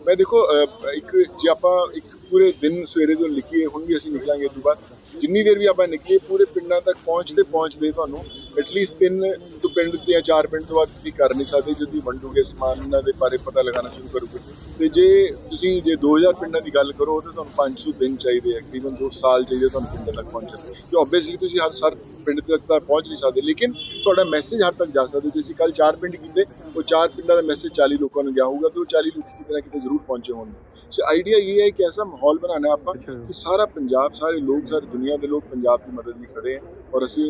ਮੈਂ ਦੇਖੋ ਅਹ, ਇੱਕ ਜੇ ਆਪਾਂ ਇੱਕ ਪੂਰੇ ਦਿਨ ਸਵੇਰੇ ਤੋਂ ਲਿਖੀਏ ਹੁਣ ਵੀ ਅਸੀਂ ਨਿਕਲਾਂਗੇ ਤੋਂ ਬਾਅਦ। ਜਿੰਨੀ ਦੇਰ ਵੀ ਆਪਾਂ ਨਿਕਲੀਏ ਪੂਰੇ ਪਿੰਡਾਂ ਤੱਕ ਪਹੁੰਚਦੇ ਪਹੁੰਚਦੇ ਤੁਹਾਨੂੰ ਐਟਲੀਸਟ ਤਿੰਨ ਤੋਂ ਪਿੰਡ ਤੇ ਜਾਂ ਚਾਰ ਪਿੰਡ ਤੋਂ ਬਾਅਦ ਤੁਸੀਂ ਕਰ ਨਹੀਂ ਸਕਦੇ ਜਦੋਂ ਤੁਸੀਂ ਵੰਡੋਗੇ ਸਮਾਨ ਉਹਨਾਂ ਦੇ ਬਾਰੇ ਪਤਾ ਲਗਾਉਣਾ ਸ਼ੁਰੂ ਕਰੋਗੇ। ਤੇ ਜੇ ਤੁਸੀਂ ਜੇ 2000 ਪਿੰਡਾਂ ਦੀ ਗੱਲ ਕਰੋ ਤੇ ਤੁਹਾਨੂੰ 500 ਦਿਨ ਚਾਹੀਦੇ ਆ ਤਕਰੀਬਨ 2 ਸਾਲ ਚਾਹੀਦੇ ਤੁਹਾਨੂੰ ਪਿੰਡਾਂ ਤੱਕ ਪਹੁੰਚਣ ਤੇ ਆਬਵੀਅਸਲੀ ਤੁਸੀਂ ਹਰ ਸਰ ਪਿੰਡ ਤੱਕ ਤਾਂ ਪਹੁੰਚ ਨਹੀਂ ਸਕਦੇ ਲੇਕਿਨ ਤੁਹਾਡਾ ਮੈਸੇਜ ਹਰ ਤੱਕ ਜਾ ਸਕਦਾ। ਜੇ ਅਸੀਂ ਕੱਲ ਚਾਰ ਪਿੰਡ ਕੀਤੇ ਉਹ ਚਾਰ ਪਿੰਡਾਂ ਦਾ ਮੈਸੇਜ 40 ਲੋਕਾਂ ਨੂੰ ਗਿਆ ਹੋਊਗਾ ਤੇ ਉਹ 40 ਲੋਕ ਕਿਤੇ ਨਾ ਕਿਤੇ ਜ਼ਰੂਰ ਪਹੁੰਚੇ ਹੋਣਗੇ। ਸੋ ਆਈਡੀਆ ਇਹ ਹੈ ਕਿ ਐਸਾ ਮਾਹੌਲ ਬਣਾਉਣਾ ਆਪਾਂ ਕਿ ਸਾਰਾ ਪੰਜਾਬ ਸਾਰੇ ਲੋਕ ਸਾਰੀ ਦੁਨੀਆ ਦੇ ਲੋਕ ਪੰਜਾਬ ਦੀ ਮਦਦ ਲਈ ਖੜੇ ਹੈ ਔਰ ਅਸੀਂ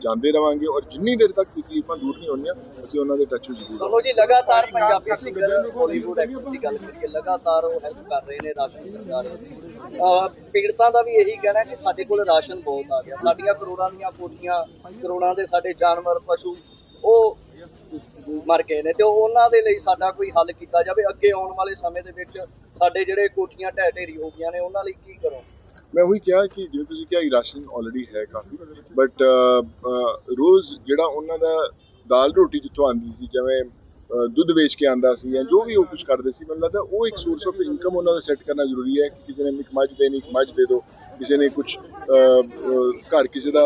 ਜਾਂਦੇ ਰਵਾਂਗੇ ਔਰ ਜਿੰਨੀ ਦੇਰ ਤੱਕ ਤਕਲੀਫਾਂ ਦੂਰ ਨਹੀਂ ਹੋਣੀਆਂ ਅਸੀਂ ਉਹਨਾਂ ਦੇ ਟੱਚ ਵਿੱਚ ਜ਼ਰੂਰ ਚਲੋ ਜੀ ਲਗਾਤਾਰ ਪੰਜਾਬੀ ਸਿੰਗਰ ਬਾਲੀਵੁੱਡ ਐਕਟਰ ਦੀ ਗੱਲ ਕਰੀਏ ਲਗਾਤਾਰ ਉਹ ਹੈਲਪ ਕਰ ਰਹੇ ਨੇ ਰਾਸ਼ਨ ਸਰਕਾਰ ਪੀੜਤਾਂ ਦਾ ਵੀ ਇਹੀ ਕਹਿਣਾ ਕਿ ਸਾਡੇ ਕੋਲ ਰਾਸ਼ਨ ਬਹੁਤ ਆ ਗਿਆ। ਸਾਡੀਆਂ ਕਰੋੜਾਂ ਦੀਆਂ ਕੋਠੀਆਂ ਕਰੋੜਾਂ ਦੇ ਸਾਡੇ ਜਾਨਵਰ ਪਸ਼ੂ ਉਹ ਮਰ ਗਏ ਨੇ ਤੇ ਉਹਨਾਂ ਦੇ ਲਈ ਸਾਡਾ ਕੋਈ ਹੱਲ ਕੀਤਾ ਜਾਵੇ। ਅੱਗੇ ਆਉਣ ਵਾਲੇ ਸਮੇਂ ਦੇ ਵਿੱਚ ਸਾਡੇ ਜਿਹੜੇ ਕੋਠੀਆਂ ਢਹਿ ਢੇਰੀ ਹੋ ਗਈਆਂ ਨੇ ਉਹਨਾਂ ਲਈ ਕੀ ਕਰੋ ਮੈਂ ਉਹੀ ਕਿਹਾ ਕਿ ਜਿਵੇਂ ਤੁਸੀਂ ਕਿਹਾ ਕਿ ਰਾਸ਼ਨ ਆਲਰੇਡੀ ਹੈ ਕਾਫੀ ਬਟ ਰੋਜ਼ ਜਿਹੜਾ ਉਹਨਾਂ ਦਾ ਦਾਲ ਰੋਟੀ ਜਿੱਥੋਂ ਆਂਦੀ ਸੀ, ਜਿਵੇਂ ਦੁੱਧ ਵੇਚ ਕੇ ਆਂਦਾ ਸੀ ਜਾਂ ਜੋ ਵੀ ਉਹ ਕੁਝ ਕਰਦੇ ਸੀ, ਮੈਨੂੰ ਲੱਗਦਾ ਉਹ ਇੱਕ ਸੋਰਸ ਆਫ ਇਨਕਮ ਉਹਨਾਂ ਦਾ ਸੈੱਟ ਕਰਨਾ ਜ਼ਰੂਰੀ ਹੈ ਕਿ ਕਿਸੇ ਨੇ ਇੱਕ ਮੱਝ ਦੇਣੀ, ਇੱਕ ਮੱਝ ਦੇ ਦਿਓ, ਕਿਸੇ ਨੇ ਕੁਝ ਘਰ ਕਿਸੇ ਦਾ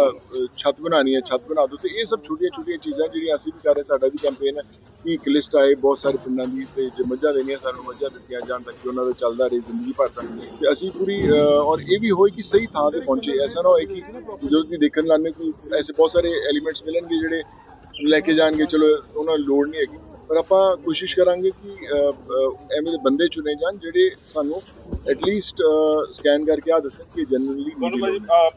ਛੱਤ ਬਣਾਉਣੀ ਹੈ, ਛੱਤ ਬਣਾ ਦਿਓ, ਤੇ ਇਹ ਸਭ ਛੋਟੀਆਂ ਛੋਟੀਆਂ ਚੀਜ਼ਾਂ ਜਿਹੜੀਆਂ ਅਸੀਂ ਵੀ ਕਰ ਰਹੇ ਸਾਡਾ ਵੀ ਕੈਂਪੇਨ ਹੈ ਕਿ ਇੱਕ ਲਿਸਟ ਆਏ ਬਹੁਤ ਸਾਰੇ ਪਿੰਡਾਂ ਦੀ ਤੇ ਜੇ ਮੱਝਾਂ ਦੇਣੀਆਂ ਸਾਨੂੰ ਮੱਝਾਂ ਦਿੱਤੀਆਂ ਜਾਣ ਤਾਂ ਕਿ ਉਹਨਾਂ ਦਾ ਚੱਲਦਾ ਰਹੇ ਜ਼ਿੰਦਗੀ ਭਰ ਤੱਕ ਤੇ ਅਸੀਂ ਪੂਰੀ ਔਰ ਇਹ ਵੀ ਹੋਏ ਕਿ ਸਹੀ ਥਾਂ ਤੇ ਪਹੁੰਚੇ। ਐਸਾ ਨਾ ਹੋਏ ਕਿ ਜੋ ਕਿ ਦੇਖਣ ਲਾਣੇ ਕੋਈ ਐਸੇ ਬਹੁਤ ਸਾਰੇ ਐਲੀਮੈਂਟਸ ਮਿਲਣਗੇ ਜਿਹੜੇ ਲੈ ਕੇ ਜਾਣਗੇ। ਚਲੋ ਉਹਨਾਂ ਨੂੰ ਲੋੜ ਨਹੀਂ ਹੈਗੀ। ਪਰ ਆਪਾਂ ਕੋਸ਼ਿਸ਼ ਕਰਾਂਗੇ ਕਿ ਐਵੇਂ ਦੇ ਬੰਦੇ ਚੁਣੇ ਜਾਣ ਜਿਹੜੇ ਸਾਨੂੰ ਐਟਲੀਸਟ ਸਕੈਨ ਕਰਕੇ ਆ ਦੱਸਣ ਕਿ ਜਨਰਲੀ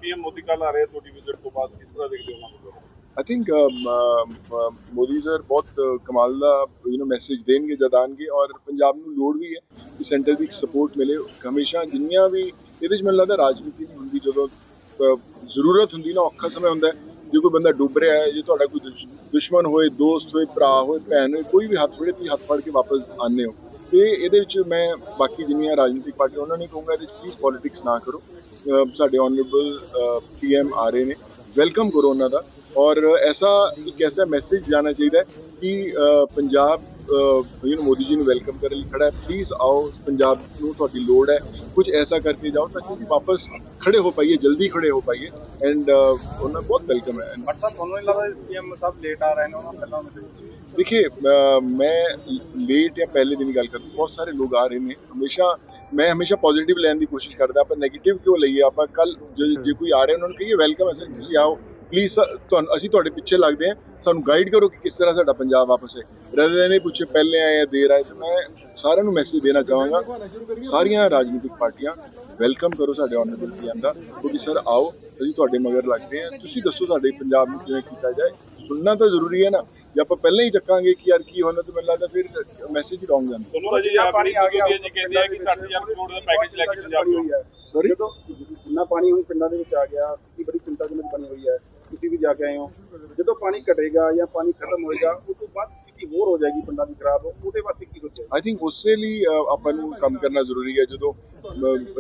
ਪੀਐਮ ਮੋਦੀ ਕੱਲ ਆ ਰਹੇ ਤੁਹਾਡੀ ਵਿਜ਼ਿਟ ਤੋਂ ਬਾਅਦ ਕਿਸ ਤਰ੍ਹਾਂ ਦੇਖਦੇ ਹੋ ਉਹਨਾਂ ਨੂੰ? ਆਈ ਥਿੰਕ ਮੋਦੀ ਸਰ ਬਹੁਤ ਕਮਾਲ ਦਾ ਯੂ نو ਮੈਸੇਜ ਦੇਣਗੇ ਜਦ ਔਰ ਪੰਜਾਬ ਨੂੰ ਲੋੜ ਵੀ ਹੈ ਕਿ ਸੈਂਟਰ ਦੀ ਸਪੋਰਟ ਮਿਲੇ ਹਮੇਸ਼ਾ ਜਿੰਨੀਆਂ ਵੀ ਇਹਦੇ ਵਿੱਚ ਮੈਨੂੰ ਲੱਗਦਾ ਰਾਜਨੀਤੀ ਨਹੀਂ ਹੁੰਦੀ ਜਦੋਂ ਜ਼ਰੂਰਤ ਹੁੰਦੀ ਨਾ ਔਖਾ ਸਮੇਂ ਹੁੰਦਾ ਜੇ ਕੋਈ ਬੰਦਾ ਡੁੱਬ ਰਿਹਾ ਹੈ ਜੇ ਤੁਹਾਡਾ ਕੋਈ ਦੁਸ਼- ਦੁਸ਼ਮਣ ਹੋਏ ਦੋਸਤ ਹੋਏ ਭਰਾ ਹੋਏ ਭੈਣ ਹੋਏ ਕੋਈ ਵੀ ਹੱਥ ਫੜੇ ਤੁਸੀਂ ਹੱਥ ਫੜ ਕੇ ਵਾਪਸ ਆਉਂਦੇ ਹੋ ਤੇ ਇਹਦੇ ਵਿੱਚ ਮੈਂ ਬਾਕੀ ਜਿੰਨੀਆਂ ਰਾਜਨੀਤਿਕ ਪਾਰਟੀਆਂ ਉਹਨਾਂ ਨੇ ਕਹੂੰਗਾ ਇਹਦੇ ਵਿੱਚ ਪਲੀਜ਼ ਪੋਲਿਟਿਕਸ ਨਾ ਕਰੋ ਅ, ਸਾਡੇ ਆਨਰੇਬਲ ਪੀਐਮ ਆ ਰਹੇ ਨੇ ਵੈਲਕਮ ਕਰੋ ਉਹਨਾਂ ਦਾ ਔਰ ਐਸਾ ਇੱਕ ਐਸਾ ਮੈਸੇਜ ਜਾਣਾ ਚਾਹੀਦਾ ਕਿ ਪੰਜਾਬ ਯੂ نو ਮੋਦੀ ਜੀ ਨੂੰ ਵੈਲਕਮ ਕਰਨ ਲਈ ਖੜਾ ਹੈ। ਪਲੀਜ਼ ਆਓ ਪੰਜਾਬ ਨੂੰ ਤੁਹਾਡੀ ਲੋੜ ਹੈ। ਕੁਝ ਐਸਾ ਕਰਕੇ ਜਾਓ ਤਾਂ ਕਿ ਅਸੀਂ ਵਾਪਸ ਖੜੇ ਹੋ ਪਾਈਏ ਜਲਦੀ ਖੜੇ ਹੋ ਪਾਈਏ। ਐਂਡ ਉਹਨਾਂ ਬਹੁਤ ਵੈਲਕਮ ਹੈ। ਬਟ ਸਰ ਤੁਹਾਨੂੰ ਨਹੀਂ ਲੱਗਦਾ ਪੀਐਮ ਸਾਹਿਬ ਲੇਟ ਆ ਰਹੇ ਨੇ? ਉਹਨਾਂ ਪਹਿਲਾਂ ਮੈਸੇਜ ਦੇਖਿਏ ਮੈਂ ਲੇਟ ਜਾਂ ਪਹਿਲੇ ਦਿਨ ਗੱਲ ਕਰਦਾ ਬਹੁਤ ਸਾਰੇ ਲੋਕ ਆ ਰਹੇ ਨੇ। ਹਮੇਸ਼ਾ ਮੈਂ ਹਮੇਸ਼ਾ ਪੋਜ਼ਿਟਿਵ ਲੈਣ ਦੀ ਕੋਸ਼ਿਸ਼ ਕਰਦਾ ਪਰ 네ਗੇਟਿਵ ਕਿਉਂ ਲਈਏ? ਆਪਾਂ ਕੱਲ ਜੇ ਕੋਈ ਆ ਰਹੇ ਉਹਨਾਂ ਨੂੰ ਕਹੀਏ ਵੈਲਕਮ ਹੈ ਸਰ ਤੁਸੀਂ ਆਓ। ਪਲੀਜ਼ ਤੁਹਾਨੂੰ ਅਸੀਂ ਤੁਹਾਡੇ ਪਿੱਛੇ ਲੱਗਦੇ ਹਾਂ। ਸਾਨੂੰ ਗਾਈਡ ਕਰੋ ਕਿ ਕਿਸ ਤਰ੍ਹਾਂ ਸਾਡਾ ਪੰਜਾਬ ਵਾਪਸ ਹੈ ਰਦਰ ਦੇਨ ਇਹ ਪੁੱਛੇ ਪਹਿਲੇ ਆਏ ਜਾਂ ਦੇਰ ਆਏ। ਮੈਂ ਸਾਰਿਆਂ ਨੂੰ ਮੈਸੇਜ ਦੇਣਾ ਚਾਹਾਂਗਾ। ਸਾਰੀਆਂ ਰਾਜਨੀਤਿਕ ਪਾਰਟੀਆਂ ਵੈਲਕਮ ਕਰੋ ਸਾਡੇ ਆਨਰੇਬਲ ਪੀਐਮ ਦਾ। ਕਿਉਂਕਿ ਸਰ ਆਓ ਅਸੀਂ ਤੁਹਾਡੇ ਮਗਰ ਲੱਗਦੇ ਹਾਂ। ਤੁਸੀਂ ਦੱਸੋ ਸਾਡੇ ਪੰਜਾਬ ਨੂੰ ਕਿਵੇਂ ਕੀਤਾ ਜਾਏ। ਸੁਣਨਾ ਤਾਂ ਜ਼ਰੂਰੀ ਹੈ ਨਾ। ਜੇ ਆਪਾਂ ਪਹਿਲਾਂ ਹੀ ਚੱਕਾਂਗੇ ਕਿ ਯਾਰ ਕੀ ਹੋਣਾ ਤੇ ਮੈਨੂੰ ਲੱਗਦਾ ਫਿਰ ਮੈਸੇਜ ਰੌਂਗ ਜਾਂਦਾ ਤੁਹਾਨੂੰ ਭਾਜੀ ਪਾਣੀ ਆ ਗਿਆ ਜੀ ਕਹਿੰਦੇ ਆ ਕਿ 60000 ਕਰੋੜ ਦਾ ਪੈਕੇਜ ਲੈ ਕੇ ਪੰਜਾਬ ਨੂੰ ਸੌਰੀ ਜਦੋਂ ਜਿੰਨਾ ਪਾਣੀ ਹੁਣ ਪਿੰਡਾਂ ਦੇ ਵਿੱਚ ਆ ਗਿਆ। ਸਥਿਤੀ ਬੜੀ ਚਿੰਤਾਜਨਕ ਬਣੀ ਹੋਈ ਹੈ। ਤੁਸੀਂ ਵੀ ਜਾ ਕੇ ਆਏ ਹੋ। ਜਦੋਂ ਪਾਣੀ ਘਟੇਗਾ ਜਾਂ ਪਾਣੀ ਖਤਮ ਹੋਏਗਾ, ਉਸ ਤੋਂ ਬਾਅਦ ਸਥਿਤੀ ਹੋਰ ਹੋ ਜਾਏਗੀ, ਪਿੰਡਾਂ ਦੀ ਖਰਾਬ, ਉਹਦੇ ਵਾਸਤੇ ਕੀ ਸੋਚਿਆ? ਆਈ ਥਿੰਕ ਉਸੇ ਲਈ ਆਪਾਂ ਨੂੰ ਕੰਮ ਕਰਨਾ ਜ਼ਰੂਰੀ ਹੈ। ਜਦੋਂ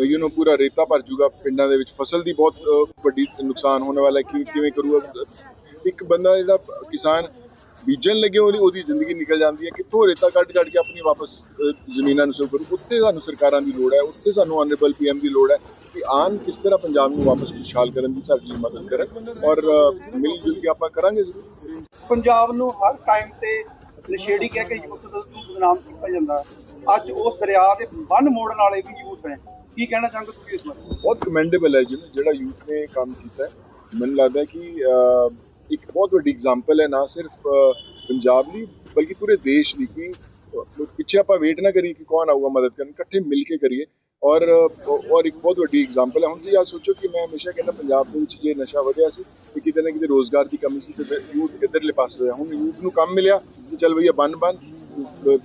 ਯੂ نو ਪੂਰਾ ਰੇਤਾ ਭਰ ਜੂਗਾ ਪਿੰਡਾਂ ਦੇ ਵਿੱਚ, ਫਸਲ ਦੀ ਬਹੁਤ ਵੱਡੀ ਨੁਕਸਾਨ ਹੋਣ ਵਾਲਾ ਕਿ ਕਿਵੇਂ ਕਰੂਗਾ। ਇੱਕ ਬੰਦਾ ਜਿਹੜਾ ਕਿਸਾਨ ਬੀਜਣ ਲੱਗੇ ਉਹਦੀ ਉਹਦੀ ਜ਼ਿੰਦਗੀ ਨਿਕਲ ਜਾਂਦੀ ਹੈ। ਕਿੱਥੋਂ ਰੇਤਾ ਕੱਢ ਕੱਢ ਕੇ ਆਪਣੀ ਵਾਪਸ ਜ਼ਮੀਨਾਂ ਨੂੰ ਸੇਵ ਕਰੂ? ਉੱਥੇ ਸਾਨੂੰ ਸਰਕਾਰਾਂ ਦੀ ਲੋੜ ਹੈ ਉੱਥੇ ਸਾਨੂੰ ਆਨਰੇਬਲ ਪੀਐਮ ਦੀ ਲੋੜ ਹੈ। ਕਿ ਆਨ ਕਿਸ ਤਰ੍ਹਾਂ ਪੰਜਾਬ ਨੂੰ ਵਾਪਸ ਖੁਸ਼ਹਾਲ ਕਰਨ ਦੀ ਸਾਡੀ ਮਦਦ ਕਰਨ ਔਰ ਮਿਲ ਜੁਲ ਕੇ ਆਪਾਂ ਕਰਾਂਗੇ ਜ਼ਰੂਰ। ਪੰਜਾਬ ਨੂੰ ਹਰ ਟਾਈਮ ਤੇ ਨਸ਼ੇੜੀ ਕਹਿ ਕੇ ਯੂਥ ਨੂੰ ਬਦਨਾਮ ਕੀਤਾ ਜਾਂਦਾ ਅੱਜ ਉਸ ਦਰਿਆ ਦੇ ਬੰਨ ਮੋੜਨ ਵਾਲੇ ਵੀ ਯੂਥ ਹੈ ਕੀ ਕਹਿਣਾ ਚਾਹੁੰਦੇ ਤੁਸੀਂ ਇਸ ਬਾਰੇ? ਬਹੁਤ ਕਮੈਂਡੇਬਲ ਹੈ ਜਿਹਨੇ ਜਿਹੜਾ ਯੂਥ ਨੇ ਕੰਮ ਕੀਤਾ ਮੈਨੂੰ ਲੱਗਦਾ ਹੈ ਕਿ ਇੱਕ ਬਹੁਤ ਵੱਡੀ ਐਗਜ਼ਾਮਪਲ ਹੈ ਨਾ ਸਿਰਫ ਪੰਜਾਬ ਲਈ ਬਲਕਿ ਪੂਰੇ ਦੇਸ਼ ਲਈ ਕਿ ਪਿੱਛੇ ਆਪਾਂ ਵੇਟ ਨਾ ਕਰੀਏ ਕਿ ਕੌਣ ਆਊਗਾ ਮਦਦ ਕਰਨ ਇਕੱਠੇ ਮਿਲ ਕੇ ਕਰੀਏ। ਔਰ ਔਰ ਇੱਕ ਬਹੁਤ ਵੱਡੀ ਐਗਜ਼ਾਮਪਲ ਹੈ। ਹੁਣ ਜੀ ਆ ਸੋਚੋ ਕਿ ਮੈਂ ਹਮੇਸ਼ਾ ਕਹਿੰਦਾ ਪੰਜਾਬ ਦੇ ਵਿੱਚ ਜੇ ਨਸ਼ਾ ਵਧਿਆ ਸੀ ਤੇ ਕਿਤੇ ਨਾ ਕਿਤੇ ਰੋਜ਼ਗਾਰ ਦੀ ਕਮੀ ਸੀ ਤੇ ਯੂਥ ਇੱਧਰਲੇ ਪਾਸ ਹੋਇਆ। ਹੁਣ ਯੂਥ ਨੂੰ ਕੰਮ ਮਿਲਿਆ ਕਿ ਚੱਲ ਭਈਆ ਬੰਨ ਬੰਨ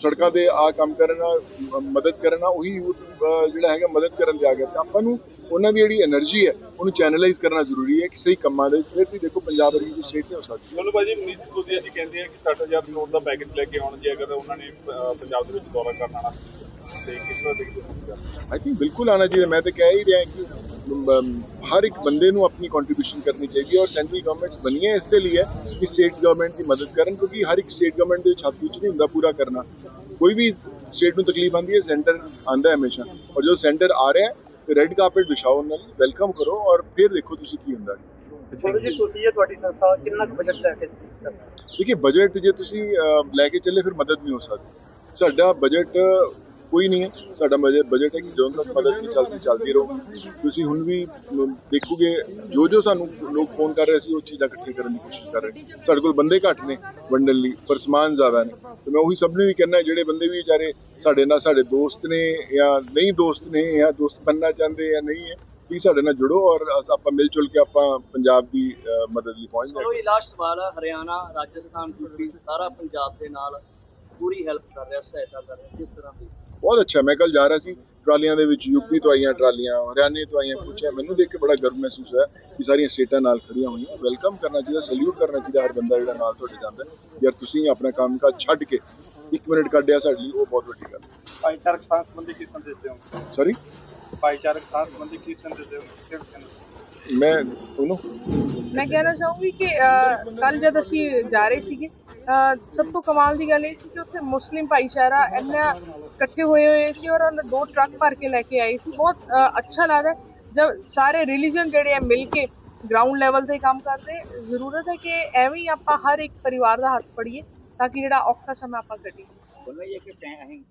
ਸੜਕਾਂ ਤੇ ਆ ਕੰਮ ਕਰਨ ਕਰਨਾ ਮਦਦ ਕਰਨਾ ਉਹੀ ਯੂਥ ਜਿਹੜਾ ਹੈਗਾ ਮਦਦ ਕਰਨ ਦੇ ਆ ਗਿਆ। ਆਪਾਂ ਨੂੰ ਉਹਨਾਂ ਦੀ ਜਿਹੜੀ એનર્ਜੀ ਹੈ, ਉਹਨੂੰ ਚੈਨਲਾਈਜ਼ ਕਰਨਾ ਜ਼ਰੂਰੀ ਹੈ ਕਿ ਸਹੀ ਕੰਮਾਂ ਦੇ ਫਿਰ ਵੀ ਦੇਖੋ ਪੰਜਾਬ ਵਰਗੀ ਕੋਈ ਸਟੇਟ ਨਹੀਂ ਹੋ ਸਕਦੀ। ਮੈਨੂੰ ਭਾਜੀ, ਮਨੀਤ ਕੋਦੀਆ ਜੀ ਕਹਿੰਦੇ ਆ ਕਿ 60000 ਕਰੋੜ ਦਾ ਪੈਕੇਜ ਲੈ ਕੇ ਆਉਣ ਜੇ ਅਗਰ ਉਹਨਾਂ ਨੇ ਪੰਜਾਬ ਦੇ ਵਿੱਚ ਦੌਰਾ ਕਰਨਾ ਨੂੰ? ਆਈ ਥਿੰਕ ਬਿਲਕੁਲ ਆਣਾ ਚਾਹੀਦਾ ਮੈਂ ਤਾਂ ਕਹਿ ਹੀ ਰਿਹਾ ਕਿ ਹਰ ਇੱਕ ਬੰਦੇ ਨੂੰ ਆਪਣੀ ਕੰਟਰੀਬਿਊਸ਼ਨ ਕਰਨੀ ਚਾਹੀਦੀ ਹੈ ਔਰ ਸੈਂਟਰਲ ਗਵਰਨਮੈਂਟ ਬਣੀ ਹੈ ਇਸੇ ਲਈ ਹੈ ਕਿ ਸਟੇਟਸ ਗਵਰਨਮੈਂਟ ਦੀ ਮਦਦ ਕਰਨ ਕਿਉਂਕਿ ਹਰ ਇੱਕ ਸਟੇਟ ਗਵਰਨਮੈਂਟ ਦੇ ਹੱਥ ਵਿੱਚ ਨਹੀਂ ਹੁੰਦਾ ਪੂਰਾ ਕਰਨਾ ਕੋਈ ਵੀ ਸਟੇਟ ਨੂੰ ਤਕਲੀਫ ਆਉਂਦੀ ਹੈ ਸੈਂਟਰ ਆਂਦਾ ਹੈ ਹਮੇਸ਼ਾ ਔਰ ਜੋ ਸੈਂਟਰ ਆ ਰਿਹਾ ਹੈ ਰੈੱਡ ਕਾਰਪੇਟ ਵਿਛਾਓ ਉਹਨਾਂ ਲਈ ਵੈਲਕਮ ਕਰੋ ਔਰ ਫਿਰ ਦੇਖੋ ਤੁਸੀਂ ਕੀ ਹੁੰਦਾ ਹੈ ਥੋੜੀ ਜੀ ਤੁਸੀਂ ਜਾਂ ਤੁਹਾਡੀ ਸੰਸਥਾ ਕਿੰਨਾ ਕੁ ਬਜਟ ਲੈ ਕੇ ਦੇਖिए ਬਜਟ ਜੇ ਤੁਸੀਂ ਅਹ, ਲੈ ਕੇ ਚੱਲੇ ਫਿਰ ਮਦਦ ਨਹੀਂ ਹੋ ਸਕਦੀ ਸਾਡਾ ਬਜਟ ਕੋਈ ਨਹੀਂ ਹੈ। ਸਾਡਾ ਬਜਟ ਬਜਟ ਹੈ ਕਿ ਜਦੋਂ ਤੱਕ ਮਦਦ ਦੀ ਚੱਲਦੀ ਚੱਲਦੀ ਰਹੋ। ਤੁਸੀਂ ਹੁਣ ਵੀ ਦੇਖੋਗੇ, ਜੋ ਜੋ ਸਾਨੂੰ ਲੋਕ ਫੋਨ ਕਰ ਰਹੇ ਸੀ, ਉਹ ਚੀਜ਼ਾਂ ਇਕੱਠੀ ਕਰਨ ਦੀ ਕੋਸ਼ਿਸ਼ ਕਰ ਰਹੇ ਸਾਡੇ ਕੋਲ ਬੰਦੇ ਘੱਟ ਨੇ ਵੰਡਣ ਲਈ, ਪਰ ਸਮਾਨ ਜ਼ਿਆਦਾ ਨੇ। ਤੇ ਮੈਂ ਉਹੀ ਸਭ ਨੂੰ ਵੀ ਕਹਿਣਾ ਜਿਹੜੇ ਬੰਦੇ ਵੀ ਵਿਚਾਰੇ ਸਾਡੇ ਨਾਲ ਸਾਡੇ ਦੋਸਤ ਨੇ ਜਾਂ ਨਹੀਂ ਦੋਸਤ ਨੇ ਜਾਂ ਦੋਸਤ ਬਣਨਾ ਚਾਹੁੰਦੇ ਜਾਂ ਨਹੀਂ ਹੈ, ਵੀ ਸਾਡੇ ਨਾਲ ਜੁੜੋ ਔਰ ਆਪਾਂ ਮਿਲ ਜੁਲ ਕੇ ਆਪਾਂ ਪੰਜਾਬ ਦੀ ਮਦਦ ਲਈ ਪਹੁੰਚ ਜਾਵਾਂਗੇ ਇਹ ਲਾਸਟ ਸਵਾਲ ਹਰਿਆਣਾ, ਰਾਜਸਥਾਨ ਯੂਪੀ ਸਾਰਾ ਪੰਜਾਬ ਦੇ ਨਾਲ ਪੂਰੀ ਹੈਲਪ ਕਰ ਰਿਹਾ, ਸਹਾਇਤਾ ਕਰ ਰਿਹਾ, ਕਿਸ ਤਰ੍ਹਾਂ ਦੀ? ਬਹੁਤ ਅੱਛਾ। ਮੈਂ ਕੱਲ ਜਾ ਰਿਹਾ ਸੀ ਟਰਾਲੀਆਂ ਦੇ ਵਿੱਚ ਯੂਪੀ ਤੋਂ ਆਈਆਂ ਟਰਾਲੀਆਂ ਹਰਿਆਣੇ ਤੋਂ ਆਈਆਂ ਪੁੱਛਿਆ। ਮੈਨੂੰ ਦੇਖ ਕੇ ਬੜਾ ਗਰਵ ਮਹਿਸੂਸ ਹੋਇਆ ਕਿ ਸਾਰੀਆਂ ਸਟੇਟਾਂ ਨਾਲ ਖੜੀਆਂ ਹੋਈਆਂ। ਵੈਲਕਮ ਕਰਨਾ ਚਾਹੀਦਾ ਸੈਲੂਟ ਕਰਨਾ ਚਾਹੀਦਾ ਹਰ ਬੰਦਾ ਜਿਹੜਾ ਨਾਲ ਤੁਹਾਡੇ ਜਾਂਦਾ। ਯਾਰ ਤੁਸੀਂ ਆਪਣਾ ਕੰਮ ਕਾਜ ਛੱਡ ਕੇ ਇੱਕ ਮਿੰਟ ਕੱਢਿਆ ਸਾਡੇ ਲਈ ਉਹ ਬਹੁਤ ਵੱਡੀ ਗੱਲ ਭਾਈਚਾਰਕ ਸਾਥ ਸੰਬੰਧੀ ਕੀ ਸੰਦੇਸ਼ ਦਿਓ ਸੌਰੀ ਭਾਈਚਾਰਕ ਸਾਥ ਸੰਬੰਧੀ ਕੀ ਸੰਦੇਸ਼ ਦਿਓ ਮੈਂ ਉਹਨੂੰ ਮੈਂ ਕਹਿਣਾ ਚਾਹੂੰਗੀ ਕਿ ਕੱਲ ਜਦ ਅਸੀਂ ਜਾ ਰਹੇ ਸੀਗੇ ਸਭ ਤੋਂ ਕਮਾਲ ਦੀ ਗੱਲ ਇਹ ਸੀ ਕਿ ਉੱਥੇ ਮੁਸਲਿਮ ਭਾਈਚਾਰਾ ਇੰਨਾ ਇਕੱਠੇ ਹੋਏ ਹੋਏ ਸੀ ਔਰ ਉਹਨਾਂ ਦੋ ਟਰੱਕ ਭਰ ਕੇ ਲੈ ਕੇ ਆਏ ਸੀ। ਬਹੁਤ ਅੱਛਾ ਲੱਗਦਾ ਜਦ ਸਾਰੇ ਰਿਲੀਜਨ ਜਿਹੜੇ ਆ ਮਿਲ ਕੇ ਗਰਾਊਂਡ ਲੈਵਲ ਤੇ ਕੰਮ ਕਰਦੇ ਜ਼ਰੂਰਤ ਹੈ ਕਿ ਐਵੇਂ ਹੀ ਆਪਾਂ ਹਰ ਇੱਕ ਪਰਿਵਾਰ ਦਾ ਹੱਥ ਫੜੀਏ ਤਾਂ ਕਿ ਜਿਹੜਾ ਔਖਾ ਸਮਾਂ ਆਪਾਂ ਕੱਢੀਏ। ਬੋਲੋ ਇਹ ਕਿ ਅਸੀਂ